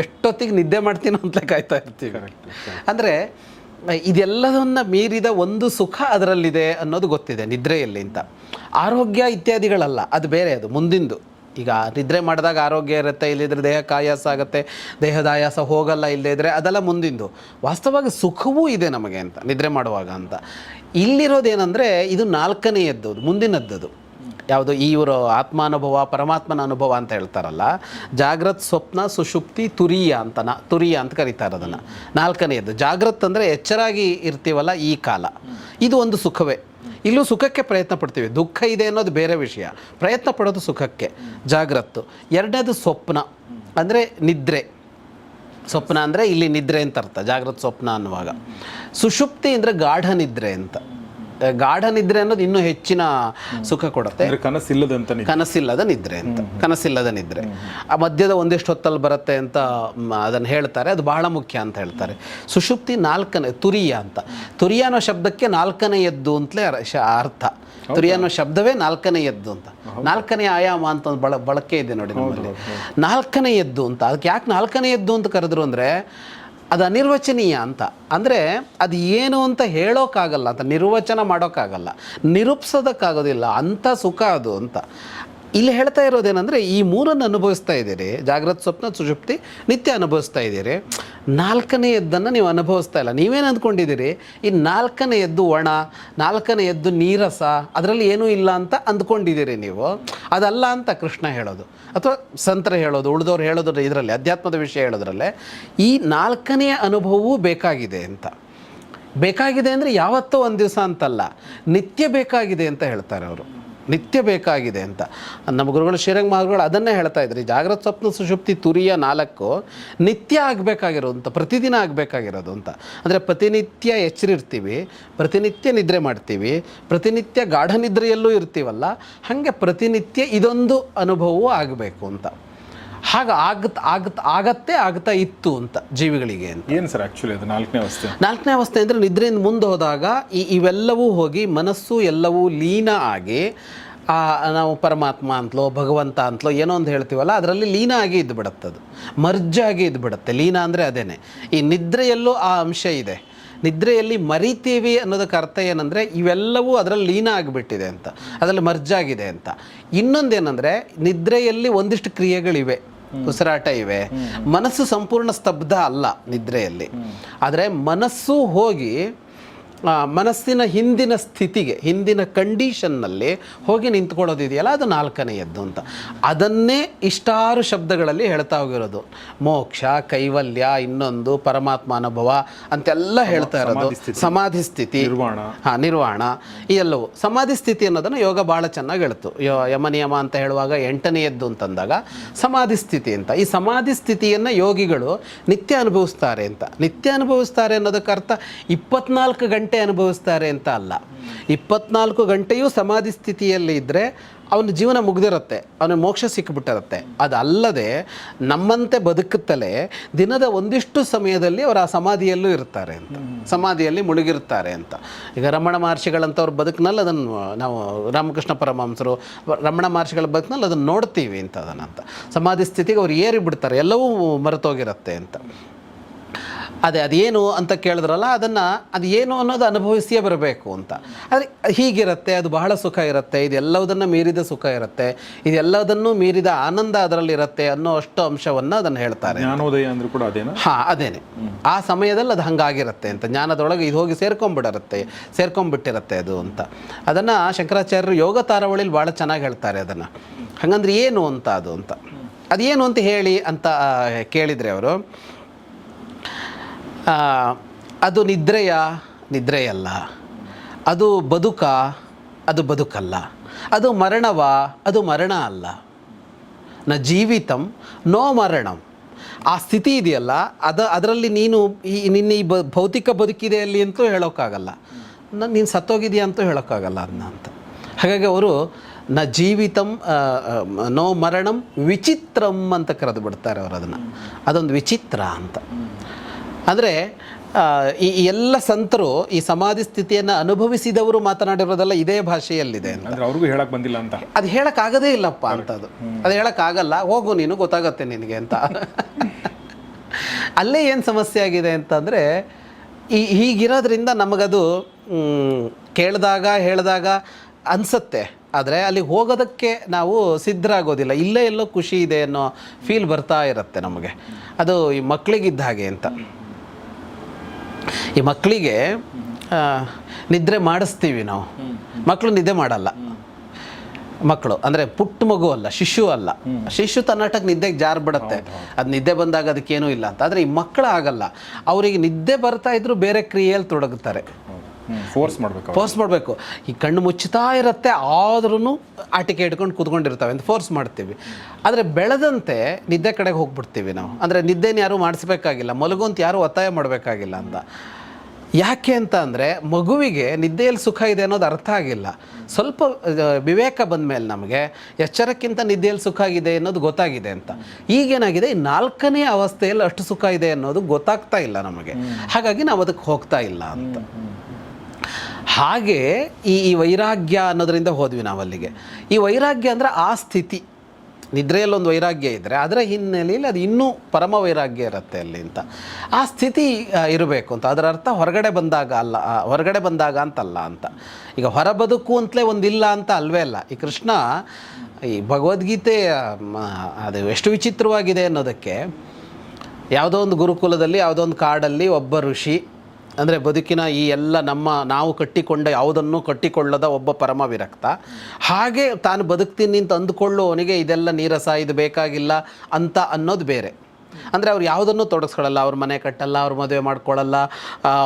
ಎಷ್ಟೊತ್ತಿಗೆ ನಿದ್ದೆ ಮಾಡ್ತೀನೋ ಅಂತ ಕಾಯ್ತಾ ಇರ್ತೀವಿ. ಅಂದರೆ ಇದೆಲ್ಲದನ್ನ ಮೀರಿದ ಒಂದು ಸುಖ ಅದರಲ್ಲಿದೆ ಅನ್ನೋದು ಗೊತ್ತಿದೆ, ನಿದ್ರೆಯಲ್ಲಿ ಅಂತ. ಆರೋಗ್ಯ ಇತ್ಯಾದಿಗಳಲ್ಲ, ಅದು ಬೇರೆ ಅದು, ಮುಂದಿಂದು. ಈಗ ನಿದ್ರೆ ಮಾಡಿದಾಗ ಆರೋಗ್ಯ ಇರುತ್ತೆ, ಇಲ್ಲಿದ್ರೆ ದೇಹಕ್ಕೆ ಆಯಾಸ ಆಗುತ್ತೆ, ದೇಹದ ಆಯಾಸ ಹೋಗಲ್ಲ ಇಲ್ಲದೇ ಇದ್ದರೆ ಅದೆಲ್ಲ ಮುಂದಿಂದು. ವಾಸ್ತವವಾಗಿ ಸುಖವೂ ಇದೆ ನಮಗೆ ಅಂತ, ನಿದ್ರೆ ಮಾಡುವಾಗ ಅಂತ. ಇಲ್ಲಿರೋದೇನೆಂದರೆ ಇದು ನಾಲ್ಕನೆಯದ್ದು, ಮುಂದಿನದ್ದದು. ಯಾವುದು ಈ ಇವರು ಆತ್ಮಾನುಭವ, ಪರಮಾತ್ಮನ ಅನುಭವ ಅಂತ ಹೇಳ್ತಾರಲ್ಲ, ಜಾಗ್ರತ್ ಸ್ವಪ್ನ ಸುಷುಪ್ತಿ ತುರಿಯ ಅಂತ ನಾ ತುರಿಯ ಅಂತ ಕರೀತಾರೆ ಅದನ್ನು. ನಾಲ್ಕನೆಯದು ಜಾಗ್ರತ್ ಅಂದರೆ ಎಚ್ಚರಾಗಿ ಇರ್ತೀವಲ್ಲ ಈ ಕಾಲ. ಇದು ಒಂದು ಸುಖವೇ. ಇಲ್ಲೂ ಸುಖಕ್ಕೆ ಪ್ರಯತ್ನ ಪಡ್ತೀವಿ. ದುಃಖ ಇದೆ ಅನ್ನೋದು ಬೇರೆ ವಿಷಯ. ಪ್ರಯತ್ನ ಪಡೋದು ಸುಖಕ್ಕೆ. ಜಾಗ್ರತ್ತು. ಎರಡನೇದು ಸ್ವಪ್ನ, ಅಂದರೆ ನಿದ್ರೆ. ಸ್ವಪ್ನ ಅಂದರೆ ಇಲ್ಲಿ ನಿದ್ರೆ ಅಂತ ಅರ್ಥ ಜಾಗೃತ ಸ್ವಪ್ನ ಅನ್ನುವಾಗ. ಸುಷುಪ್ತಿ ಅಂದರೆ ಗಾಢ ನಿದ್ರೆ ಅಂತ. ಗಾಢ ನಿದ್ರೆ ಅನ್ನೋದು ಇನ್ನೂ ಹೆಚ್ಚಿನ ಸುಖ ಕೊಡುತ್ತೆ. ಕನಸಿಲ್ಲದ ಕನಸಿಲ್ಲದಂತ. ಕನಸಿಲ್ಲದ ನಿದ್ರೆ ಅಂತ. ಕನಸಿಲ್ಲದ ನಿದ್ರೆ. ಆ ಮಧ್ಯದ ಒಂದಿಷ್ಟು ಹೊತ್ತಲ್ಲಿ ಬರುತ್ತೆ ಅಂತ ಅದನ್ನು ಹೇಳ್ತಾರೆ. ಅದು ಬಹಳ ಮುಖ್ಯ ಅಂತ ಹೇಳ್ತಾರೆ. ಸುಷುಪ್ತಿ ನಾಲ್ಕನೇ ತುರಿಯ ಅಂತ. ತುರಿಯ ಅನ್ನೋ ಶಬ್ದಕ್ಕೆ ನಾಲ್ಕನೇ ಎದ್ದು ಅಂತಲೇ ಅರ್ಥ. ತುರಿಯ ಅನ್ನೋ ಶಬ್ದವೇ ನಾಲ್ಕನೇ ಎದ್ದು ಅಂತ. ನಾಲ್ಕನೇ ಆಯಾಮ ಅಂತ ಒಂದು ಬಳ ಬಳಕೆ ಇದೆ ನೋಡಿ ನಮ್ಮಲ್ಲಿ. ನಾಲ್ಕನೇ ಎದ್ದು ಅಂತ. ಅದಕ್ಕೆ ಯಾಕೆ ನಾಲ್ಕನೇ ಎದ್ದು ಅಂತ ಕರೆದ್ರು ಅಂದರೆ ಅದು ಅನಿರ್ವಚನೀಯ ಅಂತ. ಅಂದರೆ ಅದು ಏನು ಅಂತ ಹೇಳೋಕ್ಕಾಗಲ್ಲ ಅಂತ ನಿರ್ವಚನ ಮಾಡೋಕ್ಕಾಗಲ್ಲ ನಿರೂಪಿಸೋದಕ್ಕಾಗೋದಿಲ್ಲ, ಅಂಥ ಸುಖ ಅದು ಅಂತ. ಇಲ್ಲಿ ಹೇಳ್ತಾ ಇರೋದೇನೆಂದರೆ, ಈ ಮೂರನ್ನು ಅನುಭವಿಸ್ತಾ ಇದ್ದೀರಿ, ಜಾಗ್ರತ ಸ್ವಪ್ನ ಸುಷುಪ್ತಿ ನಿತ್ಯ ಅನುಭವಿಸ್ತಾ ಇದ್ದೀರಿ. ನಾಲ್ಕನೇ ಎದ್ದನ್ನು ನೀವು ಅನುಭವಿಸ್ತಾ ಇಲ್ಲ. ನೀವೇನು ಅಂದ್ಕೊಂಡಿದ್ದೀರಿ? ಈ ನಾಲ್ಕನೇ ಎದ್ದು ಒಣ, ನಾಲ್ಕನೇ ಎದ್ದು ನೀರಸ, ಅದರಲ್ಲಿ ಏನೂ ಇಲ್ಲ ಅಂತ ಅಂದ್ಕೊಂಡಿದ್ದೀರಿ ನೀವು. ಅದಲ್ಲ ಅಂತ ಕೃಷ್ಣ ಹೇಳೋದು. ಅಥವಾ ಸಂತರ ಹೇಳೋದು, ಉಳಿದವ್ರು ಹೇಳೋದ್ರ ಇದರಲ್ಲಿ, ಅಧ್ಯಾತ್ಮದ ವಿಷಯ ಹೇಳೋದ್ರಲ್ಲೇ, ಈ ನಾಲ್ಕನೆಯ ಅನುಭವವೂ ಬೇಕಾಗಿದೆ ಅಂತ. ಬೇಕಾಗಿದೆ ಅಂದರೆ ಯಾವತ್ತೋ ಒಂದು ದಿವಸ ಅಂತಲ್ಲ, ನಿತ್ಯ ಬೇಕಾಗಿದೆ ಅಂತ ಹೇಳ್ತಾರೆ ಅವರು. ನಿತ್ಯ ಬೇಕಾಗಿದೆ ಅಂತ. ನಮ್ಮ ಗುರುಗಳು ಶ್ರೀರಂಗ ಮಹಾಗುರುಗಳು ಅದನ್ನೇ ಹೇಳ್ತಾ ಇದ್ರಿ. ಜಾಗ್ರತ ಸ್ವಪ್ನ ಸುಷುಪ್ತಿ ತುರಿಯ ನಾಲ್ಕು ನಿತ್ಯ ಆಗಬೇಕಾಗಿರೋದು ಅಂತ ಪ್ರತಿದಿನ ಆಗಬೇಕಾಗಿರೋದು ಅಂತ. ಅಂದರೆ ಪ್ರತಿನಿತ್ಯ ಎಚ್ಚರಿರ್ತೀವಿ, ಪ್ರತಿನಿತ್ಯ ನಿದ್ರೆ ಮಾಡ್ತೀವಿ, ಪ್ರತಿನಿತ್ಯ ಗಾಢ ನಿದ್ರೆಯಲ್ಲೂ ಇರ್ತೀವಲ್ಲ, ಹಾಗೆ ಪ್ರತಿನಿತ್ಯ ಇದೊಂದು ಅನುಭವವೂ ಆಗಬೇಕು ಅಂತ. ಹಾಗೆ ಆಗತ್ ಆಗತ್ ಆಗತ್ತೆ ಆಗ್ತಾ ಇತ್ತು ಅಂತ ಜೀವಿಗಳಿಗೆ ಅಂತ. ಏನ್ ಸರ್ ಆ್ಯಕ್ಚುಲಿ ಅದು ನಾಲ್ಕನೇ ಅವಸ್ಥೆ? ನಾಲ್ಕನೇ ಅವಸ್ಥೆ ಅಂದರೆ ನಿದ್ರೆಯಿಂದ ಮುಂದೆ ಹೋದಾಗ ಈ ಇವೆಲ್ಲವೂ ಹೋಗಿ ಮನಸ್ಸು ಎಲ್ಲವೂ ಲೀನ ಆಗಿ ಆ, ನಾವು ಪರಮಾತ್ಮ ಅಂತಲೋ ಭಗವಂತ ಅಂತಲೋ ಏನೋ ಒಂದು ಹೇಳ್ತೀವಲ್ಲ ಅದರಲ್ಲಿ ಲೀನ ಆಗಿ ಇದ್ದು ಅದು. ಮರ್ಜ್ ಆಗಿ ಇದ್ದು ಬಿಡುತ್ತೆ. ಲೀನ ಅಂದರೆ ಅದೇನೆ. ಈ ನಿದ್ರೆಯಲ್ಲೂ ಆ ಅಂಶ ಇದೆ. ನಿದ್ರೆಯಲ್ಲಿ ಮರಿತೀವಿ ಅನ್ನೋದಕ್ಕೆ ಅರ್ಥ ಏನಂದರೆ ಇವೆಲ್ಲವೂ ಅದರಲ್ಲಿ ಲೀನ ಆಗಿಬಿಟ್ಟಿದೆ ಅಂತ. ಅದರಲ್ಲಿ ಮರ್ಜಾಗಿದೆ ಅಂತ. ಇನ್ನೊಂದೇನೆಂದರೆ ನಿದ್ರೆಯಲ್ಲಿ ಒಂದಿಷ್ಟು ಕ್ರಿಯೆಗಳಿವೆ. ಉಸಿರಾಟ ಇವೆ. ಮನಸ್ಸು ಸಂಪೂರ್ಣ ಸ್ತಬ್ಧ ಅಲ್ಲ ನಿದ್ರೆಯಲ್ಲಿ. ಆದರೆ ಮನಸ್ಸು ಹೋಗಿ ಮನಸ್ಸಿನ ಹಿಂದಿನ ಸ್ಥಿತಿಗೆ ಹಿಂದಿನ ಕಂಡೀಷನ್ನಲ್ಲಿ ಹೋಗಿ ನಿಂತ್ಕೊಳ್ಳೋದಿದೆಯಲ್ಲ ಅದು ನಾಲ್ಕನೆಯದ್ದು ಅಂತ. ಅದನ್ನೇ ಇಷ್ಟಾರು ಶಬ್ದಗಳಲ್ಲಿ ಹೇಳ್ತಾ ಹೋಗಿರೋದು. ಮೋಕ್ಷ ಕೈವಲ್ಯ ಇನ್ನೊಂದು ಪರಮಾತ್ಮ ಅನುಭವ ಅಂತೆಲ್ಲ ಹೇಳ್ತಾ ಇರೋದು. ಸಮಾಧಿ ಸ್ಥಿತಿ. ನಿರ್ವಾಣ. ಹಾಂ ನಿರ್ವಾಣ. ಎಲ್ಲವೂ. ಸಮಾಧಿ ಸ್ಥಿತಿ ಅನ್ನೋದನ್ನು ಯೋಗ ಭಾಳ ಚೆನ್ನಾಗಿ ಹೇಳ್ತು. ಯೋ ಯಮ ನಿಯಮ ಅಂತ ಹೇಳುವಾಗ ಎಂಟನೆಯದ್ದು ಅಂತಂದಾಗ ಸಮಾಧಿ ಸ್ಥಿತಿ ಅಂತ. ಈ ಸಮಾಧಿ ಸ್ಥಿತಿಯನ್ನು ಯೋಗಿಗಳು ನಿತ್ಯ ಅನುಭವಿಸ್ತಾರೆ ಅಂತ. ನಿತ್ಯ ಅನುಭವಿಸ್ತಾರೆ ಅನ್ನೋದಕ್ಕೆ ಅರ್ಥ ಇಪ್ಪತ್ನಾಲ್ಕು ಗಂಟೆ ಗಂಟೆ ಅನುಭವಿಸ್ತಾರೆ ಅಂತ ಅಲ್ಲ. ಇಪ್ಪತ್ನಾಲ್ಕು ಗಂಟೆಯೂ ಸಮಾಧಿ ಸ್ಥಿತಿಯಲ್ಲಿ ಇದ್ದರೆ ಅವನ ಜೀವನ ಮುಗ್ದಿರುತ್ತೆ, ಅವನ ಮೋಕ್ಷ ಸಿಕ್ಕಿಬಿಟ್ಟಿರುತ್ತೆ ಅದಲ್ಲದೆ ನಮ್ಮಂತೆ ಬದುಕುತ್ತಲೇ ದಿನದ ಒಂದಿಷ್ಟು ಸಮಯದಲ್ಲಿ ಅವರು ಆ ಸಮಾಧಿಯಲ್ಲೂ ಇರ್ತಾರೆ ಅಂತ, ಸಮಾಧಿಯಲ್ಲಿ ಮುಳುಗಿರ್ತಾರೆ ಅಂತ. ಈಗ ರಮಣ ಮಹರ್ಷಿಗಳಂಥವ್ರ ಬದುಕಿನಲ್ಲಿ ಅದನ್ನು ನಾವು ರಾಮಕೃಷ್ಣ ಪರಮಹಂಸರು, ರಮಣ ಮಹರ್ಷಿಗಳ ಬದುಕಿನಲ್ಲಿ ಅದನ್ನು ನೋಡ್ತೀವಿ ಅಂತ ಅದನ್ನು ಅಂತ ಸಮಾಧಿ ಸ್ಥಿತಿಗೆ ಅವ್ರು ಏರಿ ಬಿಡ್ತಾರೆ ಎಲ್ಲವೂ ಮರೆತೋಗಿರುತ್ತೆ ಅಂತ. ಅದೇ ಅದೇನು ಅಂತ ಕೇಳಿದ್ರಲ್ಲ ಅದನ್ನು ಅದು ಏನು ಅನ್ನೋದು ಅನುಭವಿಸಿಯೇ ಬರಬೇಕು ಅಂತ. ಆದರೆ ಹೀಗಿರುತ್ತೆ ಅದು ಬಹಳ ಸುಖ ಇರುತ್ತೆ ಇದೆಲ್ಲದನ್ನು ಮೀರಿದ ಸುಖ ಇರುತ್ತೆ ಇದೆಲ್ಲದನ್ನು ಮೀರಿದ ಆನಂದ ಅದರಲ್ಲಿ ಇರುತ್ತೆ ಅನ್ನೋ ಅಷ್ಟು ಅಂಶವನ್ನು ಅದನ್ನು ಹೇಳ್ತಾರೆ. ಜ್ಞಾನೋದಯ ಅಂದ್ರೆ ಕೂಡ ಅದೇನೋ? ಹಾಂ ಅದೇನೆ. ಆ ಸಮಯದಲ್ಲಿ ಅದು ಹಂಗಾಗಿರುತ್ತೆ ಅಂತ. ಜ್ಞಾನದೊಳಗೆ ಇದು ಹೋಗಿ ಸೇರ್ಕೊಂಡ್ಬಿಡಿರುತ್ತೆ ಸೇರ್ಕೊಂಡ್ಬಿಟ್ಟಿರುತ್ತೆ ಅದು ಅಂತ. ಅದನ್ನು ಶಂಕರಾಚಾರ್ಯರು ಯೋಗ ತಾರಾವಳಿಲಿ ಭಾಳ ಚೆನ್ನಾಗಿ ಹೇಳ್ತಾರೆ ಅದನ್ನು. ಹಾಗಂದ್ರೆ ಏನು ಅಂತ ಅದು ಅಂತ. ಅದೇನು ಅಂತ ಹೇಳಿ ಅಂತ ಕೇಳಿದರೆ ಅವರು ಅದು ನಿದ್ರೆಯ ನಿದ್ರೆಯಲ್ಲ. ಅದು ಬದುಕ, ಅದು ಬದುಕಲ್ಲ. ಅದು ಮರಣವ, ಅದು ಮರಣ ಅಲ್ಲ. ನ ಜೀವಿತಂ ನೋ ಮರಣಂ. ಆ ಸ್ಥಿತಿ ಇದೆಯಲ್ಲ, ಅದ, ಅದರಲ್ಲಿ ನೀನು ಈ, ನಿನ್ನ ಈ ಭೌತಿಕ ಬದುಕಿದೆ ಅಲ್ಲಿ ಅಂತೂ ಹೇಳೋಕ್ಕಾಗಲ್ಲ. ನಾನು ನೀನು ಸತ್ತೋಗಿದೆಯಾ ಅಂತೂ ಹೇಳೋಕ್ಕಾಗಲ್ಲ ಅದನ್ನ ಅಂತ. ಹಾಗಾಗಿ ಅವರು ನ ಜೀವಿತಂ ನೋ ಮರಣಂ, ವಿಚಿತ್ರಂ ಅಂತ ಕರೆದು ಬಿಡ್ತಾರೆ ಅವರು ಅದನ್ನು. ಅದೊಂದು ವಿಚಿತ್ರ ಅಂತ. ಅಂದರೆ ಈ ಎಲ್ಲ ಸಂತರು ಈ ಸಮಾಧಿ ಸ್ಥಿತಿಯನ್ನು ಅನುಭವಿಸಿದವರು ಮಾತನಾಡಿರೋದೆಲ್ಲ ಇದೇ ಭಾಷೆಯಲ್ಲಿದೆ ಅವ್ರಿಗೂ ಹೇಳಕ್ ಬಂದಿಲ್ಲ ಅಂತ. ಅದು ಹೇಳಕ್ಕಾಗದೇ ಇಲ್ಲಪ್ಪ ಅಂತ ಅದು ಅದು ಹೇಳೋಕ್ಕಾಗಲ್ಲ ಹೋಗು ನೀನು ಗೊತ್ತಾಗತ್ತೆ ನಿನಗೆ ಅಂತ. ಅಲ್ಲೇ ಏನು ಸಮಸ್ಯೆ ಆಗಿದೆ ಅಂತಂದರೆ ಈ ಹೀಗಿರೋದ್ರಿಂದ ನಮಗದು ಕೇಳಿದಾಗ ಹೇಳಿದಾಗ ಅನ್ಸತ್ತೆ. ಆದರೆ ಅಲ್ಲಿ ಹೋಗೋದಕ್ಕೆ ನಾವು ಸಿದ್ಧರಾಗೋದಿಲ್ಲ. ಇಲ್ಲೇ ಎಲ್ಲೋ ಖುಷಿ ಇದೆ ಅನ್ನೋ ಫೀಲ್ ಬರ್ತಾ ಇರುತ್ತೆ ನಮಗೆ. ಅದು ಈ ಮಕ್ಕಳಿಗಿದ್ದ ಹಾಗೆ ಅಂತ. ಈ ಮಕ್ಕಳಿಗೆ ನಿದ್ರೆ ಮಾಡಿಸ್ತೀವಿ ನಾವು. ಮಕ್ಕಳು ನಿದ್ದೆ ಮಾಡಲ್ಲ. ಮಕ್ಕಳು ಅಂದರೆ ಪುಟ್ಟ ಮಗು ಅಲ್ಲ ಶಿಶು ಅಲ್ಲ. ಶಿಶು ತನ್ನಟಕ್ಕೆ ನಿದ್ದೆಗೆ ಜಾರು ಬಿಡುತ್ತೆ ಅದು ನಿದ್ದೆ ಬಂದಾಗ ಅದಕ್ಕೇನೂ ಇಲ್ಲ ಅಂತ. ಆದರೆ ಈ ಮಕ್ಕಳು ಆಗಲ್ಲ. ಅವರಿಗೆ ನಿದ್ದೆ ಬರ್ತಾ ಇದ್ರೂ ಬೇರೆ ಕ್ರಿಯೆಯಲ್ಲಿ ತೊಡಗುತ್ತಾರೆ. ಫೋರ್ಸ್ ಮಾಡಬೇಕು ಫೋರ್ಸ್ ಮಾಡಬೇಕು. ಈ ಕಣ್ಣು ಮುಚ್ಚುತ್ತಾ ಇರುತ್ತೆ ಆದ್ರೂ ಆಟಿಕೆ ಇಟ್ಕೊಂಡು ಕೂತ್ಕೊಂಡಿರ್ತವೆ ಅಂತ ಫೋರ್ಸ್ ಮಾಡ್ತೀವಿ. ಆದರೆ ಬೆಳೆದಂತೆ ನಿದ್ದೆ ಕಡೆಗೆ ಹೋಗ್ಬಿಡ್ತೀವಿ ನಾವು. ಅಂದರೆ ನಿದ್ದೆನ ಯಾರೂ ಮಾಡಿಸ್ಬೇಕಾಗಿಲ್ಲ ಮಲಗು ಅಂತ ಯಾರೂ ಒತ್ತಾಯ ಮಾಡಬೇಕಾಗಿಲ್ಲ ಅಂತ. ಯಾಕೆ ಅಂತ ಅಂದರೆ ಮಗುವಿಗೆ ನಿದ್ದೆಯಲ್ಲಿ ಸುಖ ಇದೆ ಅನ್ನೋದು ಅರ್ಥ ಆಗಿಲ್ಲ. ಸ್ವಲ್ಪ ವಿವೇಕ ಬಂದ ಮೇಲೆ ನಮಗೆ ಎಚ್ಚರಕ್ಕಿಂತ ನಿದ್ದೆಯಲ್ಲಿ ಸುಖ ಇದೆ ಅನ್ನೋದು ಗೊತ್ತಾಗಿದೆ ಅಂತ. ಈಗೇನಾಗಿದೆ ಈ ನಾಲ್ಕನೇ ಅವಸ್ಥೆಯಲ್ಲಿ ಅಷ್ಟು ಸುಖ ಇದೆ ಅನ್ನೋದು ಗೊತ್ತಾಗ್ತಾ ಇಲ್ಲ ನಮಗೆ. ಹಾಗಾಗಿ ನಾವು ಅದಕ್ಕೆ ಹೋಗ್ತಾ ಇಲ್ಲ ಅಂತ. ಹಾಗೆ ಈ ಈ ವೈರಾಗ್ಯ ಅನ್ನೋದರಿಂದ ಹೋದ್ವಿ ನಾವು ಅಲ್ಲಿಗೆ ಈ ವೈರಾಗ್ಯ ಅಂದರೆ ಆ ಸ್ಥಿತಿ. ನಿದ್ರೆಯಲ್ಲೊಂದು ವೈರಾಗ್ಯ ಇದ್ದರೆ ಅದರ ಹಿನ್ನೆಲೆಯಲ್ಲಿ ಅದು ಇನ್ನೂ ಪರಮ ವೈರಾಗ್ಯ ಇರುತ್ತೆ ಅಲ್ಲಿ ಅಂತ. ಆ ಸ್ಥಿತಿ ಇರಬೇಕು ಅಂತ. ಅದರ ಅರ್ಥ ಹೊರಗಡೆ ಬಂದಾಗ ಅಲ್ಲ ಹೊರಗಡೆ ಬಂದಾಗ ಅಂತಲ್ಲ ಅಂತ. ಈಗ ಹೊರ ಬದುಕು ಅಂತಲೇ ಒಂದಿಲ್ಲ ಅಂತ ಅಲ್ವೇ ಅಲ್ಲ. ಈ ಕೃಷ್ಣ, ಈ ಭಗವದ್ಗೀತೆ ಅದು ಎಷ್ಟು ವಿಚಿತ್ರವಾಗಿದೆ ಅನ್ನೋದಕ್ಕೆ ಯಾವುದೋ ಒಂದು ಗುರುಕುಲದಲ್ಲಿ, ಯಾವುದೋ ಒಂದು ಕಾಡಲ್ಲಿ ಒಬ್ಬ ಋಷಿ ಅಂದರೆ ಬದುಕಿನ ಈ ಎಲ್ಲ ನಮ್ಮ ನಾವು ಕಟ್ಟಿಕೊಂಡ ಯಾವುದನ್ನು ಕಟ್ಟಿಕೊಳ್ಳದ ಒಬ್ಬ ಪರಮ ವಿರಕ್ತ. ಹಾಗೆ ತಾನು ಬದುಕ್ತೀನಿ ಅಂತ ಅಂದುಕೊಳ್ಳುವವನಿಗೆ ಇದೆಲ್ಲ ನೀರಸ ಇದು ಬೇಕಾಗಿಲ್ಲ ಅಂತ ಅನ್ನೋದು ಬೇರೆ. ಅಂದರೆ ಅವ್ರು ಯಾವುದನ್ನು ತೊಡಗಿಸ್ಕೊಳ್ಳಲ್ಲ ಅವ್ರ ಮನೆ ಕಟ್ಟಲ್ಲ ಅವ್ರ ಮದುವೆ ಮಾಡ್ಕೊಳ್ಳಲ್ಲ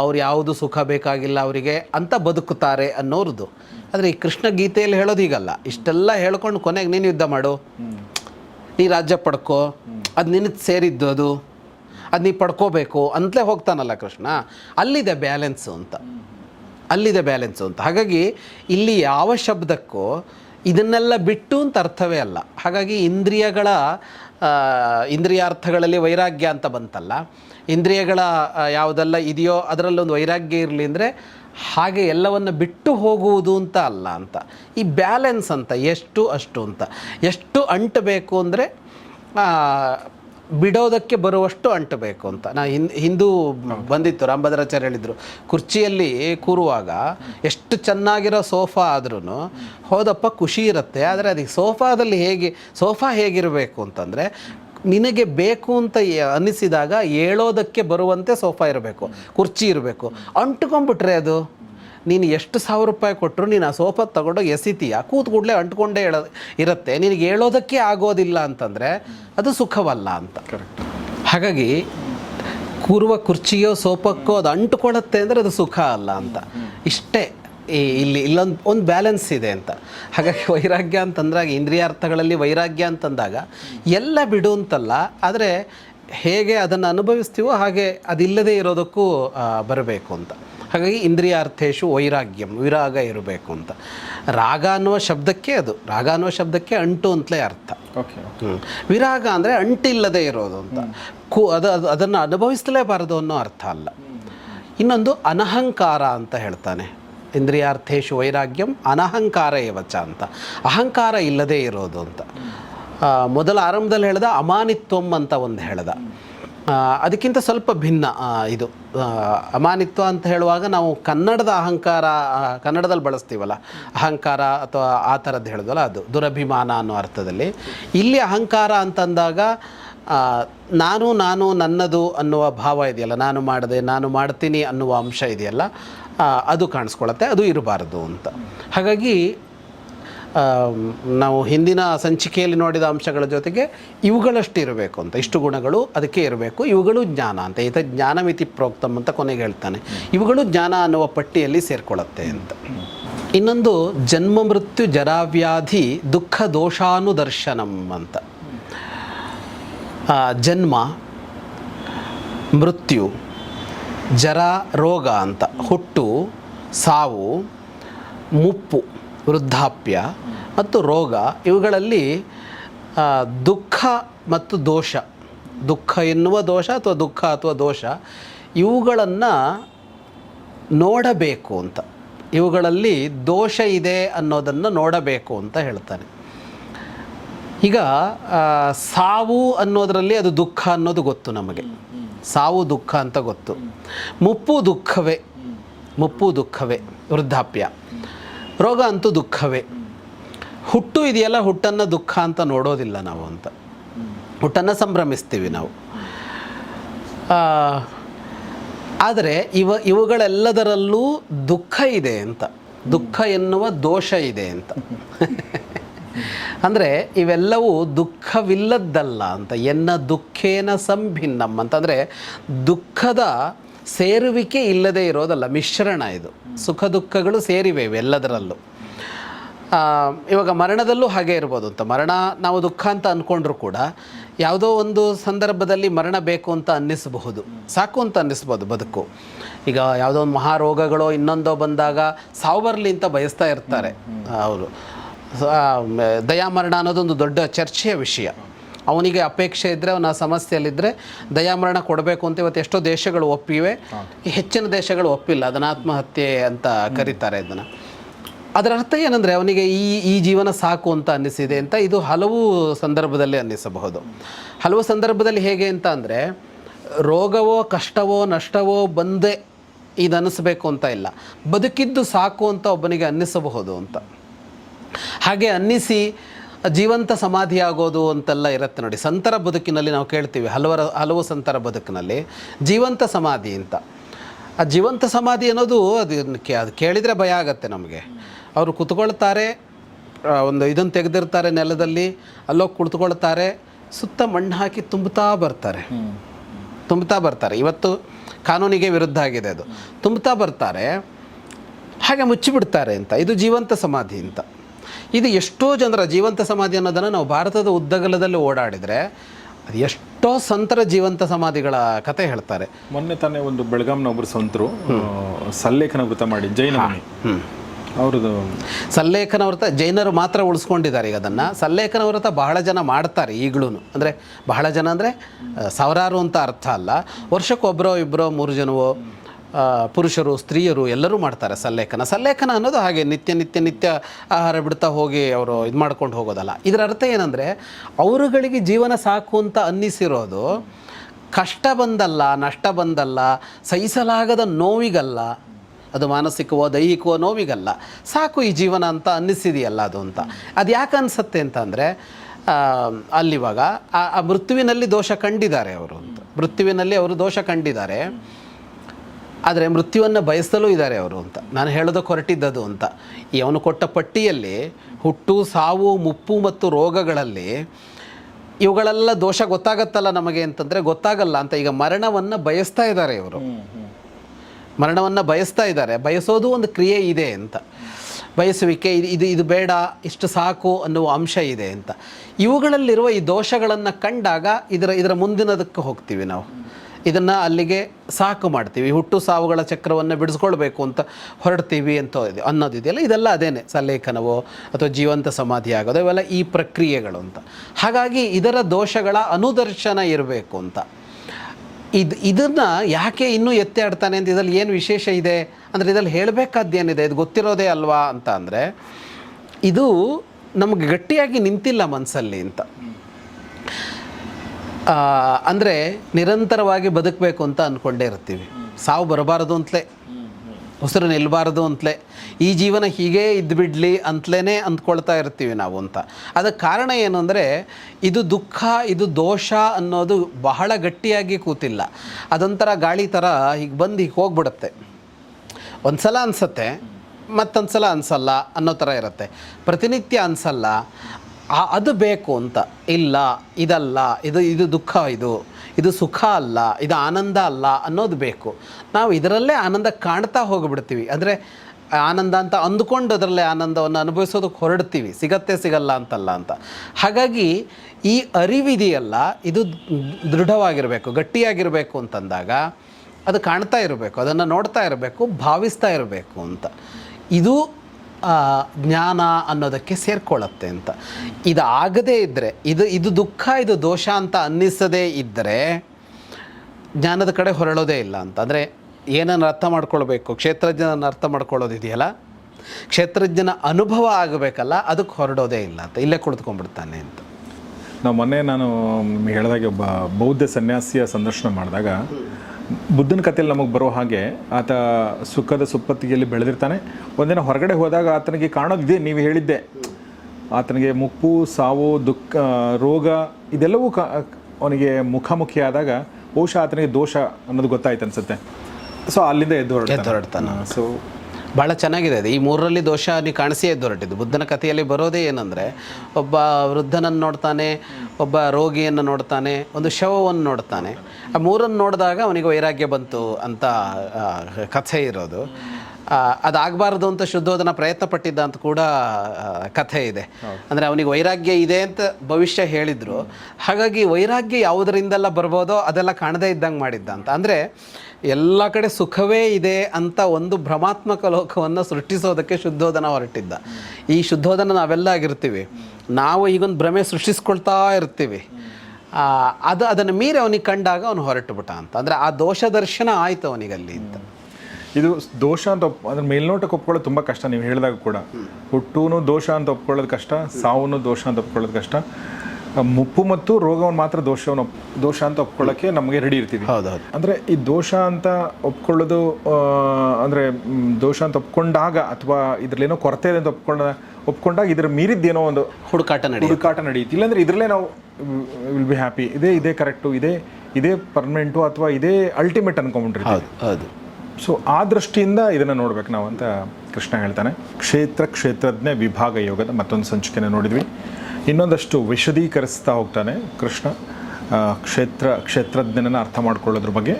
ಅವ್ರು ಯಾವುದು ಸುಖ ಬೇಕಾಗಿಲ್ಲ ಅವರಿಗೆ ಅಂತ ಬದುಕುತ್ತಾರೆ ಅನ್ನೋರ್ದು. ಆದರೆ ಈ ಕೃಷ್ಣ ಗೀತೆಯಲ್ಲಿ ಹೇಳೋದು ಹೀಗಲ್ಲ ಇಷ್ಟೆಲ್ಲ ಹೇಳ್ಕೊಂಡು ಕೊನೆಗೆ ನೀನು ಯುದ್ಧ ಮಾಡು. ನೀ ರಾಜ್ಯ ಪಡ್ಕೋ. ಅದು ನಿನಗೆ ಸೇರಿದ್ದು ಅದು. ಅದು ನೀವು ಪಡ್ಕೋಬೇಕು ಅಂತಲೇ ಹೋಗ್ತಾನಲ್ಲ ಕೃಷ್ಣ. ಅಲ್ಲಿದೆ ಬ್ಯಾಲೆನ್ಸು ಅಂತ. ಅಲ್ಲಿದೆ ಬ್ಯಾಲೆನ್ಸು ಅಂತ. ಹಾಗಾಗಿ ಇಲ್ಲಿ ಯಾವ ಶಬ್ದಕ್ಕೂ ಇದನ್ನೆಲ್ಲ ಬಿಟ್ಟು ಅಂತ ಅರ್ಥವೇ ಅಲ್ಲ. ಹಾಗಾಗಿ ಇಂದ್ರಿಯಗಳ ಇಂದ್ರಿಯ ಇಂದ್ರಿಯಾರ್ಥಗಳಲ್ಲಿ ವೈರಾಗ್ಯ ಅಂತ ಬಂತಲ್ಲ. ಇಂದ್ರಿಯಗಳ ಯಾವುದೆಲ್ಲ ಇದೆಯೋ ಅದರಲ್ಲೊಂದು ವೈರಾಗ್ಯ ಇರಲಿ ಅಂದರೆ ಹಾಗೆ ಎಲ್ಲವನ್ನು ಬಿಟ್ಟು ಹೋಗುವುದು ಅಂತ ಅಲ್ಲ ಅಂತ. ಈ ಬ್ಯಾಲೆನ್ಸ್ ಅಂತ, ಎಷ್ಟು ಅಷ್ಟು ಅಂತ. ಎಷ್ಟು ಅಂಟಬೇಕು ಅಂದರೆ ಬಿಡೋದಕ್ಕೆ ಬರುವಷ್ಟು ಅಂಟಬೇಕು ಅಂತ. ನಾ ಹಿಂದ್, ಹಿಂದೂ ಬಂದಿತ್ತು, ರಾಮಭದ್ರಾಚಾರ್ಯ ಹೇಳಿದರು. ಕುರ್ಚಿಯಲ್ಲಿ ಕೂರುವಾಗ ಎಷ್ಟು ಚೆನ್ನಾಗಿರೋ ಸೋಫಾ ಆದ್ರೂ ಹೋದಪ್ಪ ಖುಷಿ ಇರುತ್ತೆ, ಆದರೆ ಅದಕ್ಕೆ ಸೋಫಾದಲ್ಲಿ ಹೇಗೆ, ಸೋಫಾ ಹೇಗಿರಬೇಕು ಅಂತಂದರೆ ನಿನಗೆ ಬೇಕು ಅಂತ ಅನ್ನಿಸಿದಾಗ ಏಳೋದಕ್ಕೆ ಬರುವಂತೆ ಸೋಫಾ ಇರಬೇಕು, ಕುರ್ಚಿ ಇರಬೇಕು. ಅಂಟ್ಕೊಂಬಿಟ್ರೆ ಅದು? ನೀನು ಎಷ್ಟು ಸಾವಿರ ರೂಪಾಯಿ ಕೊಟ್ಟರು ನೀನು ಆ ಸೋಫಾ ತೊಗೊಂಡೋಗಿ ಎಸಿತೀಯ? ಕೂತ್ ಕೂಡಲೇ ಅಂಟ್ಕೊಂಡೇ ಹೇಳೋ ಇರುತ್ತೆ. ನಿನಗೆ ಹೇಳೋದಕ್ಕೆ ಆಗೋದಿಲ್ಲ ಅಂತಂದರೆ ಅದು ಸುಖವಲ್ಲ ಅಂತ. ಹಾಗಾಗಿ ಕೂರುವ ಕುರ್ಚಿಯೋ ಸೋಫಕ್ಕೋ ಅದು ಅಂಟುಕೊಳ್ಳುತ್ತೆ ಅಂದರೆ ಅದು ಸುಖ ಅಲ್ಲ ಅಂತ. ಇಷ್ಟೇ ಈ ಇಲ್ಲಿ ಇಲ್ಲೊಂದು ಒಂದು ಬ್ಯಾಲೆನ್ಸ್ ಇದೆ ಅಂತ. ಹಾಗಾಗಿ ವೈರಾಗ್ಯ ಅಂತಂದಾಗ ಇಂದ್ರಿಯಾರ್ಥಗಳಲ್ಲಿ ವೈರಾಗ್ಯ ಅಂತಂದಾಗ ಎಲ್ಲ ಬಿಡು ಅಂತಲ್ಲ ಆದರೆ ಹೇಗೆ ಅದನ್ನು ಅನುಭವಿಸ್ತೀವೋ ಹಾಗೆ ಅದಿಲ್ಲದೆ ಇರೋದಕ್ಕೂ ಬರಬೇಕು ಅಂತ. ಹಾಗಾಗಿ ಇಂದ್ರಿಯಾರ್ಥೇಶು ವೈರಾಗ್ಯಂ ವಿರಾಗ ಇರಬೇಕು ಅಂತ. ರಾಗ ಅನ್ನುವ ಶಬ್ದಕ್ಕೆ ಅದು ರಾಗ ಅನ್ನುವ ಶಬ್ದಕ್ಕೆ ಅಂಟು ಅಂತಲೇ ಅರ್ಥ. ಓಕೆ. ವಿರಾಗ ಅಂದರೆ ಅಂಟಿಲ್ಲದೆ ಇರೋದು ಅಂತ. ಕು ಅದು ಅದು ಅದನ್ನು ಅನುಭವಿಸಲೇಬಾರದು ಅನ್ನೋ ಅರ್ಥ ಅಲ್ಲ. ಇನ್ನೊಂದು ಅನಹಂಕಾರ ಅಂತ ಹೇಳ್ತಾನೆ. ಇಂದ್ರಿಯಾರ್ಥೇಶು ವೈರಾಗ್ಯಂ ಅನಹಂಕಾರ ಏವಚ ಅಂತ. ಅಹಂಕಾರ ಇಲ್ಲದೇ ಇರೋದು ಅಂತ. ಮೊದಲ ಆರಂಭದಲ್ಲಿ ಹೇಳ್ದ ಅಮಾನಿತ್ವಂ ಅಂತ ಒಂದು ಹೇಳ್ದ. ಅದಕ್ಕಿಂತ ಸ್ವಲ್ಪ ಭಿನ್ನ ಇದು. ಅಮಾನಿತ್ವ ಅಂತ ಹೇಳುವಾಗ ನಾವು ಕನ್ನಡದ ಅಹಂಕಾರ ಕನ್ನಡದಲ್ಲಿ ಬಳಸ್ತೀವಲ್ಲ, ಅಹಂಕಾರ ಅಥವಾ ಆ ಥರದ್ದು ಹೇಳಿದ್ವಲ್ಲ ಅದು, ದುರಭಿಮಾನ ಅನ್ನೋ ಅರ್ಥದಲ್ಲಿ. ಇಲ್ಲಿ ಅಹಂಕಾರ ಅಂತಂದಾಗ ನಾನು ನಾನು, ನನ್ನದು ಅನ್ನುವ ಭಾವ ಇದೆಯಲ್ಲ, ನಾನು ಮಾಡಿದೆ, ನಾನು ಮಾಡ್ತೀನಿ ಅನ್ನುವ ಅಂಶ ಇದೆಯಲ್ಲ ಅದು ಕಾಣಿಸ್ಕೊಳತ್ತೆ ಅದು ಇರಬಾರ್ದು ಅಂತ. ಹಾಗಾಗಿ ನಾವು ಹಿಂದಿನ ಸಂಚಿಕೆಯಲ್ಲಿ ನೋಡಿದ ಅಂಶಗಳ ಜೊತೆಗೆ ಇವುಗಳಷ್ಟು ಇರಬೇಕು ಅಂತ, ಇಷ್ಟು ಗುಣಗಳು ಅದಕ್ಕೆ ಇರಬೇಕು, ಇವುಗಳು ಜ್ಞಾನ ಅಂತ ಈತ ಜ್ಞಾನಮಿತಿ ಪ್ರೋಕ್ತಮ್ ಅಂತ ಕೊನೆಗೆ ಹೇಳ್ತಾನೆ. ಇವುಗಳು ಜ್ಞಾನ ಅನ್ನುವ ಪಟ್ಟಿಯಲ್ಲಿ ಸೇರ್ಕೊಳ್ಳುತ್ತೆ ಅಂತ. ಇನ್ನೊಂದು ಜನ್ಮ ಮೃತ್ಯು ಜರಾವ್ಯಾಧಿ ದುಃಖ ದೋಷಾನುದರ್ಶನಂ ಅಂತ. ಜನ್ಮ, ಮೃತ್ಯು, ಜರ, ರೋಗ ಅಂತ, ಹುಟ್ಟು, ಸಾವು, ಮುಪ್ಪು. ವೃದ್ಧಾಪ್ಯ ಮತ್ತು ರೋಗ, ಇವುಗಳಲ್ಲಿ ದುಃಖ ಮತ್ತು ದೋಷ. ದುಃಖ ಎನ್ನುವ ದೋಷ ಅಥವಾ ದುಃಖ ಅಥವಾ ದೋಷ, ಇವುಗಳನ್ನು ನೋಡಬೇಕು ಅಂತ. ಇವುಗಳಲ್ಲಿ ದೋಷ ಇದೆ ಅನ್ನೋದನ್ನು ನೋಡಬೇಕು ಅಂತ ಹೇಳ್ತಾನೆ. ಈಗ ಸಾವು ಅನ್ನೋದರಲ್ಲಿ ಅದು ದುಃಖ ಅನ್ನೋದು ಗೊತ್ತು ನಮಗೆ. ಸಾವು, ದುಃಖ ಅಂತ ಗೊತ್ತು. ಮುಪ್ಪು, ದುಃಖವೇ. ಮುಪ್ಪು, ದುಃಖವೇ. ವೃದ್ಧಾಪ್ಯ. ರೋಗ ಅಂತೂ ದುಃಖವೇ. ಹುಟ್ಟು ಇದೆಯಲ್ಲ, ಹುಟ್ಟನ್ನು ದುಃಖ ಅಂತ ನೋಡೋದಿಲ್ಲ ನಾವು ಅಂತ. ಹುಟ್ಟನ್ನು ಸಂಭ್ರಮಿಸ್ತೀವಿ ನಾವು. ಆದರೆ ಇವ, ಇವುಗಳೆಲ್ಲದರಲ್ಲೂ ದುಃಖ ಇದೆ ಅಂತ. ದುಃಖ ಎನ್ನುವ ದೋಷ ಇದೆ ಅಂತ. ಅಂದರೆ ಇವೆಲ್ಲವೂ ದುಃಖವಿಲ್ಲದ್ದಲ್ಲ ಅಂತ. ಎನ್ನ ದುಃಖೇನ ಸಂಭಿನ್ನಂ ಅಂತಂದರೆ ದುಃಖದ ಸೇರುವಿಕೆ ಇಲ್ಲದೆ ಇರೋದಲ್ಲ, ಮಿಶ್ರಣ ಇದು. ಸುಖ ದುಃಖಗಳು ಸೇರಿವೆ ಎಲ್ಲದರಲ್ಲೂ ಇವಾಗ ಮರಣದಲ್ಲೂ ಹಾಗೆ ಇರ್ಬೋದು ಅಂತ. ಮರಣ ನಾವು ದುಃಖ ಅಂತ ಅಂದ್ಕೊಂಡ್ರೂ ಕೂಡ ಯಾವುದೋ ಒಂದು ಸಂದರ್ಭದಲ್ಲಿ ಮರಣ ಬೇಕು ಅಂತ ಅನ್ನಿಸಬಹುದು. ಸಾಕು ಅಂತ ಅನ್ನಿಸ್ಬೋದು ಬದುಕು. ಈಗ ಯಾವುದೋ ಒಂದು ಮಹಾರೋಗಗಳೋ ಇನ್ನೊಂದೋ ಬಂದಾಗ ಸಾವು ಬರಲಿ ಅಂತ ಬಯಸ್ತಾ ಇರ್ತಾರೆ. ಅವರು. ದಯಾಮರಣ ಅನ್ನೋದೊಂದು ದೊಡ್ಡ ಚರ್ಚೆಯ ವಿಷಯ. ಅವನಿಗೆ ಅಪೇಕ್ಷೆ ಇದ್ದರೆ ಅವನ ಆ ಸಮಸ್ಯೆಯಲ್ಲಿದ್ದರೆ ದಯಾಮರಣ ಕೊಡಬೇಕು ಅಂತ ಇವತ್ತು ಎಷ್ಟೋ ದೇಶಗಳು ಒಪ್ಪಿವೆ. ಹೆಚ್ಚಿನ ದೇಶಗಳು ಒಪ್ಪಿಲ್ಲ. ಅದನ್ನು ಆತ್ಮಹತ್ಯೆ ಅಂತ ಕರೀತಾರೆ ಇದನ್ನು. ಅದರ ಅರ್ಥ ಏನಂದರೆ ಅವನಿಗೆ ಈ ಈ ಜೀವನ ಸಾಕು ಅಂತ ಅನ್ನಿಸಿದೆ ಅಂತ ಇದು ಹಲವು ಸಂದರ್ಭದಲ್ಲಿ ಅನ್ನಿಸಬಹುದು. ಹಲವು ಸಂದರ್ಭದಲ್ಲಿ ಹೇಗೆ ಅಂತ ಅಂದರೆ ರೋಗವೋ ಕಷ್ಟವೋ ನಷ್ಟವೋ ಬಂದೆ ಇದು ಅನ್ನಿಸ್ಬೇಕು ಅಂತ ಇಲ್ಲ. ಬದುಕಿದ್ದು ಸಾಕು ಅಂತ ಒಬ್ಬನಿಗೆ ಅನ್ನಿಸಬಹುದು ಅಂತ. ಹಾಗೆ ಅನ್ನಿಸಿ ಜೀವಂತ ಸಮಾಧಿ ಆಗೋದು ಅಂತೆಲ್ಲ ಇರುತ್ತೆ ನೋಡಿ. ಸಂತರ ಬದುಕಿನಲ್ಲಿ ನಾವು ಕೇಳ್ತೀವಿ, ಹಲವರ, ಹಲವು ಸಂತರ ಬದುಕಿನಲ್ಲಿ ಜೀವಂತ ಸಮಾಧಿ ಅಂತ. ಆ ಜೀವಂತ ಸಮಾಧಿ ಅನ್ನೋದು ಅದು ಅದು ಕೇಳಿದರೆ ಭಯ ಆಗತ್ತೆ ನಮಗೆ. ಅವರು ಕುತ್ಕೊಳ್ತಾರೆ ಒಂದು ಇದನ್ನು ತೆಗೆದಿರ್ತಾರೆ ನೆಲದಲ್ಲಿ, ಅಲ್ಲೋಗಿ ಕುಳಿತುಕೊಳ್ತಾರೆ ಸುತ್ತ ಮಣ್ಣು ಹಾಕಿ ತುಂಬುತ್ತಾ ಬರ್ತಾರೆ. ತುಂಬುತ್ತಾ ಬರ್ತಾರೆ. ಇವತ್ತು ಕಾನೂನಿಗೆ ವಿರುದ್ಧ ಆಗಿದೆ ಅದು. ತುಂಬುತ್ತಾ ಬರ್ತಾರೆ, ಹಾಗೆ ಮುಚ್ಚಿಬಿಡ್ತಾರೆ ಅಂತ. ಇದು ಜೀವಂತ ಸಮಾಧಿ ಅಂತ. ಇದು ಎಷ್ಟೋ ಜನರ ಜೀವಂತ ಸಮಾಧಿ ಅನ್ನೋದನ್ನು ನಾವು ಭಾರತದ ಉದ್ದಗಲದಲ್ಲಿ ಓಡಾಡಿದರೆ ಅದು ಎಷ್ಟೋ ಸಂತರ ಜೀವಂತ ಸಮಾಧಿಗಳ ಕತೆ ಹೇಳ್ತಾರೆ. ಮೊನ್ನೆ ತಾನೇ ಒಂದು ಬೆಳಗಾಂನ ಒಬ್ಬರು ಸಂತರು ಸಲ್ಲೇಖನ ವೃತ ಮಾಡಿ ಜೈನ ಹ್ಞೂ ಅವ್ರದ್ದು ಸಲ್ಲೇಖನ ವ್ರತ ಜೈನರು ಮಾತ್ರ ಉಳಿಸ್ಕೊಂಡಿದ್ದಾರೆ ಈಗ ಅದನ್ನು. ಸಲ್ಲೇಖನ ವ್ರತ ಬಹಳ ಜನ ಮಾಡ್ತಾರೆ ಈಗಲೂ ಅಂದರೆ ಬಹಳ ಜನ ಅಂದರೆ ಸಾವಿರಾರು ಅಂತ ಅರ್ಥ ಅಲ್ಲ. ವರ್ಷಕ್ಕೊಬ್ಬರೋ ಇಬ್ಬರೋ ಮೂರು ಜನವೋ ಪುರುಷರು, ಸ್ತ್ರೀಯರು ಎಲ್ಲರೂ ಮಾಡ್ತಾರೆ ಸಲ್ಲೇಖನ. ಸಲ್ಲೇಖನ ಅನ್ನೋದು ಹಾಗೆ ನಿತ್ಯ ನಿತ್ಯ ನಿತ್ಯ ಆಹಾರ ಬಿಡ್ತಾ ಹೋಗಿ ಅವರು ಇದು ಮಾಡ್ಕೊಂಡು ಹೋಗೋದಲ್ಲ. ಇದರ ಅರ್ಥ ಏನಂದರೆ, ಅವರುಗಳಿಗೆ ಜೀವನ ಸಾಕು ಅಂತ ಅನ್ನಿಸಿರೋದು, ಕಷ್ಟ ಬಂದಲ್ಲ, ನಷ್ಟ ಬಂದಲ್ಲ, ಸಹಿಸಲಾಗದ ನೋವಿಗಲ್ಲ, ಅದು ಮಾನಸಿಕವೋ, ದೈಹಿಕವೋ ನೋವಿಗಲ್ಲ. ಸಾಕು ಈ ಜೀವನ ಅಂತ ಅನ್ನಿಸಿದೆಯಲ್ಲ ಅದು ಅಂತ. ಅದು ಯಾಕೆ ಅನಿಸುತ್ತೆ ಅಂತಂದರೆ ಅಲ್ಲಿವಾಗ ಆ ಮೃತ್ಯುವಿನಲ್ಲಿ ದೋಷ ಕಂಡಿದ್ದಾರೆ ಅವರು ಅಂತ. ಮೃತ್ಯುವಿನಲ್ಲಿ ಅವರು ದೋಷ ಕಂಡಿದ್ದಾರೆ. ಆದರೆ ಮೃತ್ಯುವನ್ನು ಬಯಸಲೂ ಇದ್ದಾರೆ ಅವರು ಅಂತ. ನಾನು ಹೇಳೋದಕ್ಕೆ ಹೊರಟಿದ್ದದು ಅಂತ. ಈ ಅವನು ಕೊಟ್ಟ ಪಟ್ಟಿಯಲ್ಲಿ ಹುಟ್ಟು ಸಾವು ಮುಪ್ಪು ಮತ್ತು ರೋಗಗಳಲ್ಲಿ ಇವುಗಳೆಲ್ಲ ದೋಷ ಗೊತ್ತಾಗತ್ತಲ್ಲ ನಮಗೆ ಅಂತಂದರೆ ಗೊತ್ತಾಗಲ್ಲ ಅಂತ. ಈಗ ಮರಣವನ್ನು ಬಯಸ್ತಾ ಇದ್ದಾರೆ ಇವರು. ಮರಣವನ್ನು ಬಯಸ್ತಾ ಇದ್ದಾರೆ. ಬಯಸೋದು ಒಂದು ಕ್ರಿಯೆ ಇದೆ ಅಂತ. ಬಯಸುವಿಕೆ ಇದು ಇದು ಇದು ಬೇಡ ಇಷ್ಟು ಸಾಕು ಅನ್ನುವ ಅಂಶ ಇದೆ ಅಂತ. ಇವುಗಳಲ್ಲಿರುವ ಈ ದೋಷಗಳನ್ನು ಕಂಡಾಗ ಇದರ ಇದರ ಮುಂದಿನದಕ್ಕೆ ಹೋಗ್ತೀವಿ ನಾವು. ಇದನ್ನು ಅಲ್ಲಿಗೆ ಸಾಕು ಮಾಡ್ತೀವಿ. ಹುಟ್ಟು ಸಾವುಗಳ ಚಕ್ರವನ್ನು ಬಿಡಿಸ್ಕೊಳ್ಬೇಕು ಅಂತ ಹೊರಡ್ತೀವಿ ಅಂತ ಅನ್ನೋದಿದೆಯಲ್ಲ ಇದೆಲ್ಲ ಅದೇನೆ, ಸಲೇಖನವೋ ಅಥವಾ ಜೀವಂತ ಸಮಾಧಿ ಆಗೋದು, ಇವೆಲ್ಲ ಈ ಪ್ರಕ್ರಿಯೆಗಳು ಅಂತ. ಹಾಗಾಗಿ ಇದರ ದೋಷಗಳ ಅನುದರ್ಶನ ಇರಬೇಕು ಅಂತ. ಇದು, ಇದನ್ನು ಯಾಕೆ ಇನ್ನೂ ಎತ್ತಿ ಆಡ್ತಾನೆ ಅಂತ ಇದರಲ್ಲಿ ಏನು ವಿಶೇಷ ಇದೆ? ಅಂದರೆ ಇದರಲ್ಲಿ ಹೇಳಬೇಕಾದ್ದೇನಿದೆ? ಇದು ಗೊತ್ತಿರೋದೇ ಅಲ್ವಾ ಅಂತ ಅಂದರೆ, ಇದು ನಮಗೆ ಗಟ್ಟಿಯಾಗಿ ನಿಂತಿಲ್ಲ ಮನಸ್ಸಲ್ಲಿ ಅಂತ. ಅಂದರೆ ನಿರಂತರವಾಗಿ ಬದುಕಬೇಕು ಅಂತ ಅಂದ್ಕೊಂಡೇ ಇರ್ತೀವಿ. ಸಾವು ಬರಬಾರದು ಅಂತಲೇ. ಉಸಿರು ನಿಲ್ಲಬಾರದು ಅಂತಲೇ. ಈ ಜೀವನ ಹೀಗೇ ಇದ್ದು ಬಿಡಲಿ ಅಂತಲೇ ಅಂದ್ಕೊಳ್ತಾ ಇರ್ತೀವಿ ನಾವು ಅಂತ. ಅದಕ್ಕೆ ಕಾರಣ ಏನು ಅಂದರೆ, ಇದು ದುಃಖ, ಇದು ದೋಷ ಅನ್ನೋದು ಬಹಳ ಗಟ್ಟಿಯಾಗಿ ಕೂತಿಲ್ಲ. ಅದೊಂಥರ ಗಾಳಿ ಥರ ಹೀಗೆ ಬಂದು ಹೀಗೆ ಹೋಗ್ಬಿಡುತ್ತೆ. ಒಂದು ಸಲ ಅನಿಸುತ್ತೆ ಮತ್ತೊಂದು ಸಲ ಅನಿಸಲ್ಲ ಅನ್ನೋ ಥರ ಇರುತ್ತೆ. ಪ್ರತಿನಿತ್ಯ ಅನಿಸಲ್ಲ ಅದು ಬೇಕು ಅಂತ. ಇಲ್ಲ ಇದಲ್ಲ ಇದು ಇದು ದುಃಖ ಇದು ಇದು ಸುಖ ಅಲ್ಲ ಇದು ಆನಂದ ಅಲ್ಲ ಅನ್ನೋದು ಬೇಕು. ನಾವು ಇದರಲ್ಲೇ ಆನಂದ ಕಾಣ್ತಾ ಹೋಗಿಬಿಡ್ತೀವಿ. ಅಂದರೆ ಆನಂದ ಅಂತ ಅಂದುಕೊಂಡು ಅದರಲ್ಲೇ ಆನಂದವನ್ನು ಅನುಭವಿಸೋದಕ್ಕೆ ಹೊರಡ್ತೀವಿ. ಸಿಗತ್ತೆ ಸಿಗಲ್ಲ ಅಂತಲ್ಲ ಅಂತ. ಹಾಗಾಗಿ ಈ ಅರಿವಿದೆಯಲ್ಲ ಇದು ದೃಢವಾಗಿರಬೇಕು ಗಟ್ಟಿಯಾಗಿರಬೇಕು ಅಂತಂದಾಗ ಅದು ಕಾಣ್ತಾ ಇರಬೇಕು ಅದನ್ನು ನೋಡ್ತಾ ಇರಬೇಕು ಭಾವಿಸ್ತಾ ಇರಬೇಕು ಅಂತ. ಇದು ಆ, ಜ್ಞಾನ ಅನ್ನೋದಕ್ಕೆ ಸೇರ್ಕೊಳ್ಳುತ್ತೆ ಅಂತ. ಇದು ಆಗದೇ ಇದ್ದರೆ ಇದು ಇದು ದುಃಖ, ಇದು ದೋಷ ಅಂತ ಅನ್ನಿಸದೇ ಇದ್ದರೆ ಜ್ಞಾನದ ಕಡೆ ಹೊರಳೋದೇ ಇಲ್ಲ ಅಂತ. ಅಂದರೆ ಏನನ್ನು ಅರ್ಥ ಮಾಡ್ಕೊಳ್ಬೇಕು? ಕ್ಷೇತ್ರಜ್ಞನ ಅರ್ಥ ಮಾಡ್ಕೊಳ್ಳೋದಿದೆಯಲ್ಲ? ಕ್ಷೇತ್ರಜ್ಞನ ಅನುಭವ ಆಗಬೇಕಲ್ಲ, ಅದಕ್ಕೆ ಹೊರಡೋದೇ ಇಲ್ಲ ಅಂತ. ಇಲ್ಲೇ ಕುಳಿತುಕೊಂಡ್ಬಿಡ್ತಾನೆ ಅಂತ. ನಾವು ಮೊನ್ನೆ ನಾನು ಹೇಳಿದಾಗೆ ಒಬ್ಬ ಬೌದ್ಧ ಸನ್ಯಾಸಿಯ ಸಂದರ್ಶನ ಮಾಡಿದಾಗ ಬುದ್ಧನ ಕಥೆಯಲ್ಲಿ ನಮಗೆ ಬರೋ ಹಾಗೆ ಆತ ಸುಖದ ಸುಪ್ಪತ್ತಿಗೆಯಲ್ಲಿ ಬೆಳೆದಿರ್ತಾನೆ. ಒಂದಿನ ಹೊರಗಡೆ ಹೋದಾಗ ಆತನಿಗೆ ಕಾಣೋದಿದೆ ನೀವು ಹೇಳಿದ್ದೆ. ಆತನಿಗೆ ಮುಪ್ಪು ಸಾವು ದುಃಖ ರೋಗ ಇದೆಲ್ಲವೂ ಕ ಅವನಿಗೆ ಮುಖಾಮುಖಿ ಆದಾಗ ಬಹುಶಃ ಆತನಿಗೆ ದೋಷ ಅನ್ನೋದು ಗೊತ್ತಾಯ್ತು ಅನ್ಸುತ್ತೆ. ಸೊ ಅಲ್ಲಿಂದ ಎದ್ದು ಎದ್ದು ಹೊರಡ್ತಾನೆ. ಸೊ ಭಾಳ ಚೆನ್ನಾಗಿದೆ ಅದು. ಈ ಮೂರರಲ್ಲಿ ದೋಷ ನೀವು ಕಾಣಿಸಿಯೇ ದೊರಟಿದ್ದು. ಹೊರಟಿದ್ದು ಬುದ್ಧನ ಕಥೆಯಲ್ಲಿ ಬರೋದೇ ಏನಂದರೆ ಒಬ್ಬ ವೃದ್ಧನನ್ನು ನೋಡ್ತಾನೆ ಒಬ್ಬ ರೋಗಿಯನ್ನು ನೋಡ್ತಾನೆ ಒಂದು ಶವವನ್ನು ನೋಡ್ತಾನೆ. ಆ ಮೂರನ್ನು ನೋಡಿದಾಗ ಅವನಿಗೆ ವೈರಾಗ್ಯ ಬಂತು ಅಂತ ಕಥೆ ಇರೋದು. ಅದಾಗಬಾರ್ದು ಅಂತ ಶುದ್ಧೋಧನ ಪ್ರಯತ್ನ ಪಟ್ಟಿದ್ದ ಅಂತ ಕೂಡ ಕಥೆ ಇದೆ. ಅಂದರೆ ಅವನಿಗೆ ವೈರಾಗ್ಯ ಇದೆ ಅಂತ ಭವಿಷ್ಯ ಹೇಳಿದರು. ಹಾಗಾಗಿ ವೈರಾಗ್ಯ ಯಾವುದರಿಂದೆಲ್ಲ ಬರ್ಬೋದೋ ಅದೆಲ್ಲ ಕಾಣದೇ ಇದ್ದಂಗೆ ಮಾಡಿದ್ದ ಅಂತ. ಅಂದರೆ ಎಲ್ಲ ಕಡೆ ಸುಖವೇ ಇದೆ ಅಂತ ಒಂದು ಭ್ರಮಾತ್ಮಕ ಲೋಕವನ್ನು ಸೃಷ್ಟಿಸೋದಕ್ಕೆ ಶುದ್ಧೋಧನ ಹೊರಟಿದ್ದ. ಈ ಶುದ್ಧೋಧನ ನಾವೆಲ್ಲ ಆಗಿರ್ತೀವಿ. ನಾವು ಈಗೊಂದು ಭ್ರಮೆ ಸೃಷ್ಟಿಸ್ಕೊಳ್ತಾ ಇರ್ತೀವಿ. ಅದು ಅದನ್ನು ಮೀರಿ ಅವನಿಗೆ ಕಂಡಾಗ ಅವನು ಹೊರಟು ಬಿಟ್ಟ ಅಂತ. ಅಂದರೆ ಆ ದೋಷ ದರ್ಶನ ಆಯಿತು ಅವನಿಗಲ್ಲಿ ಅಂತ. ಇದು ದೋಷ ಅಂತ ಒಪ್ ಅದ್ರ ಮೇಲ್ನೋಟಕ್ಕೆ ಒಪ್ಕೊಳ್ಳೋದು ತುಂಬ ಕಷ್ಟ ನೀವು ಹೇಳಿದಾಗ ಕೂಡ. ಹುಟ್ಟೂನು ದೋಷ ಅಂತ ಒಪ್ಕೊಳ್ಳೋದು ಕಷ್ಟ ಸಾವು ದೋಷ ಅಂತ ಒಪ್ಕೊಳ್ಳೋದು ಕಷ್ಟ. ಮುಪ್ಪು ಮತ್ತು ರೋಗವನ್ನು ಮಾತ್ರ ದೋಷವನ್ನು ದೋಷ ಅಂತ ಒಪ್ಕೊಳ್ಳೋಕ್ಕೆ ನಮಗೆ ರೆಡಿ ಇರ್ತೀವಿ. ಹೌದೌದು ಅಂದರೆ ಈ ದೋಷ ಅಂತ ಒಪ್ಕೊಳ್ಳೋದು ಅಂದರೆ ದೋಷ ಅಂತ ಒಪ್ಕೊಂಡಾಗ ಅಥವಾ ಇದರಲ್ಲೇನೋ ಕೊರತೆ ಇದೆ ಅಂತ ಒಪ್ಕೊಂಡ ಒಪ್ಕೊಂಡಾಗ ಇದ್ರ ಮೀರಿದ್ದೇನೋ ಒಂದು ಹುಡುಕಾಟ ನಡಿ ಹುಡುಕಾಟ ನಡೆಯುತ್ತೆ. ಇಲ್ಲಾಂದ್ರೆ ಇದರಲ್ಲೇ ನಾವು ವಿಲ್ ಬಿ ಹ್ಯಾಪಿ ಇದೇ ಇದೇ ಕರೆಕ್ಟು ಇದೇ ಇದೇ ಪರ್ಮನೆಂಟು ಅಥವಾ ಇದೇ ಅಲ್ಟಿಮೇಟ್ ಅನ್ಕೊಂಡ್ಬಿಟ್ಟಿರ್ತೀವಿ. ಹೌದು ಹೌದು. ಸೊ ಆ ದೃಷ್ಟಿಯಿಂದ ಇದನ್ನು ನೋಡ್ಬೇಕು ನಾವು ಅಂತ ಕೃಷ್ಣ ಹೇಳ್ತಾನೆ. ಕ್ಷೇತ್ರ ಕ್ಷೇತ್ರಜ್ಞ ವಿಭಾಗ ಯೋಗದ ಮತ್ತೊಂದು ಸಂಚಿಕೆನ ನೋಡಿದ್ವಿ. ಇನ್ನೊಂದಷ್ಟು ವಿಶದೀಕರಿಸ್ತಾ ಹೋಗ್ತಾನೆ ಕೃಷ್ಣ. ಕ್ಷೇತ್ರ, ಕ್ಷೇತ್ರಜ್ಞನನ್ನು ಅರ್ಥ ಮಾಡಿಕೊಳ್ಳೋದ್ರ ಬಗ್ಗೆ,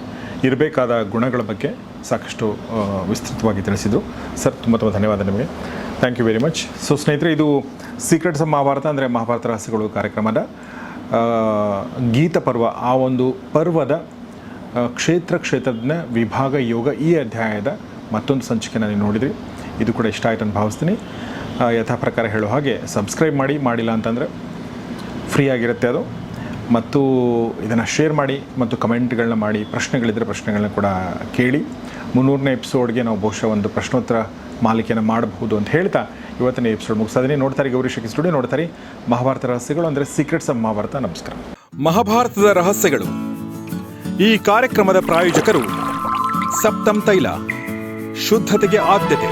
ಇರಬೇಕಾದ ಗುಣಗಳ ಬಗ್ಗೆ ಸಾಕಷ್ಟು ವಿಸ್ತೃತವಾಗಿ ತಿಳಿಸಿದರು ಸರ್, ತುಂಬ ತುಂಬ ಧನ್ಯವಾದ ನಿಮಗೆ. Thank you very much so ಸ್ನೇಹಿತರೆ, ಇದು ಸೀಕ್ರೆಟ್ಸ್ ಆಫ್ ಮಹಾಭಾರತ ಅಂದರೆ ಮಹಾಭಾರತ ರಹಸ್ಯಗಳು ಕಾರ್ಯಕ್ರಮದ ಗೀತ ಪರ್ವ, ಆ ಒಂದು ಪರ್ವದ ಕ್ಷೇತ್ರ, ಕ್ಷೇತ್ರಜ್ಞ ವಿಭಾಗ ಯೋಗ ಈ ಅಧ್ಯಾಯದ ಮತ್ತೊಂದು ಸಂಚಿಕೆನ ನೀವು ನೋಡಿದ್ರಿ. ಇದು ಕೂಡ ಇಷ್ಟ ಆಯ್ತು ಅಂತ ಭಾವಿಸ್ತೀನಿ. ಯಥಾ ಪ್ರಕಾರ ಹೇಳೋ ಹಾಗೆ ಸಬ್ಸ್ಕ್ರೈಬ್ ಮಾಡಿ, ಮಾಡಿಲ್ಲ ಅಂತಂದರೆ ಫ್ರೀ ಆಗಿರುತ್ತೆ ಅದು. ಮತ್ತು ಇದನ್ನು ಶೇರ್ ಮಾಡಿ ಮತ್ತು ಕಮೆಂಟ್ಗಳನ್ನ ಮಾಡಿ ಪ್ರಶ್ನೆಗಳಿದ್ದರೆ ಪ್ರಶ್ನೆಗಳನ್ನ ಕೂಡ ಕೇಳಿ. ಮುನ್ನೂರನೇ ಎಪಿಸೋಡ್ಗೆ ನಾವು ಬಹುಶಃ ಒಂದು ಪ್ರಶ್ನೋತ್ತರ ಮಾಲಿಕೆಯನ್ನು ಮಾಡಬಹುದು ಅಂತ ಹೇಳ್ತಾ ಇವತ್ತಿನ ಎಪಿಸೋಡ್ ಮುಗಿಸೋದನ್ನೇ ನೋಡ್ತಾರೆ ಗೌರಿ ಶಕ್ತಿ ಸ್ಟುಡಿಯೋ ನೋಡ್ತಾರೆ ಮಹಾಭಾರತ ರಹಸ್ಯಗಳು ಅಂದರೆ ಸೀಕ್ರೆಟ್ಸ್ ಆಫ್ ಮಹಾಭಾರತ. ನಮಸ್ಕಾರ. ಮಹಾಭಾರತದ ರಹಸ್ಯಗಳು. ಈ ಕಾರ್ಯಕ್ರಮದ ಪ್ರಾಯೋಜಕರು ಸಪ್ತಂ ತೈಲ, ಶುದ್ಧತೆಗೆ ಆದ್ಯತೆ.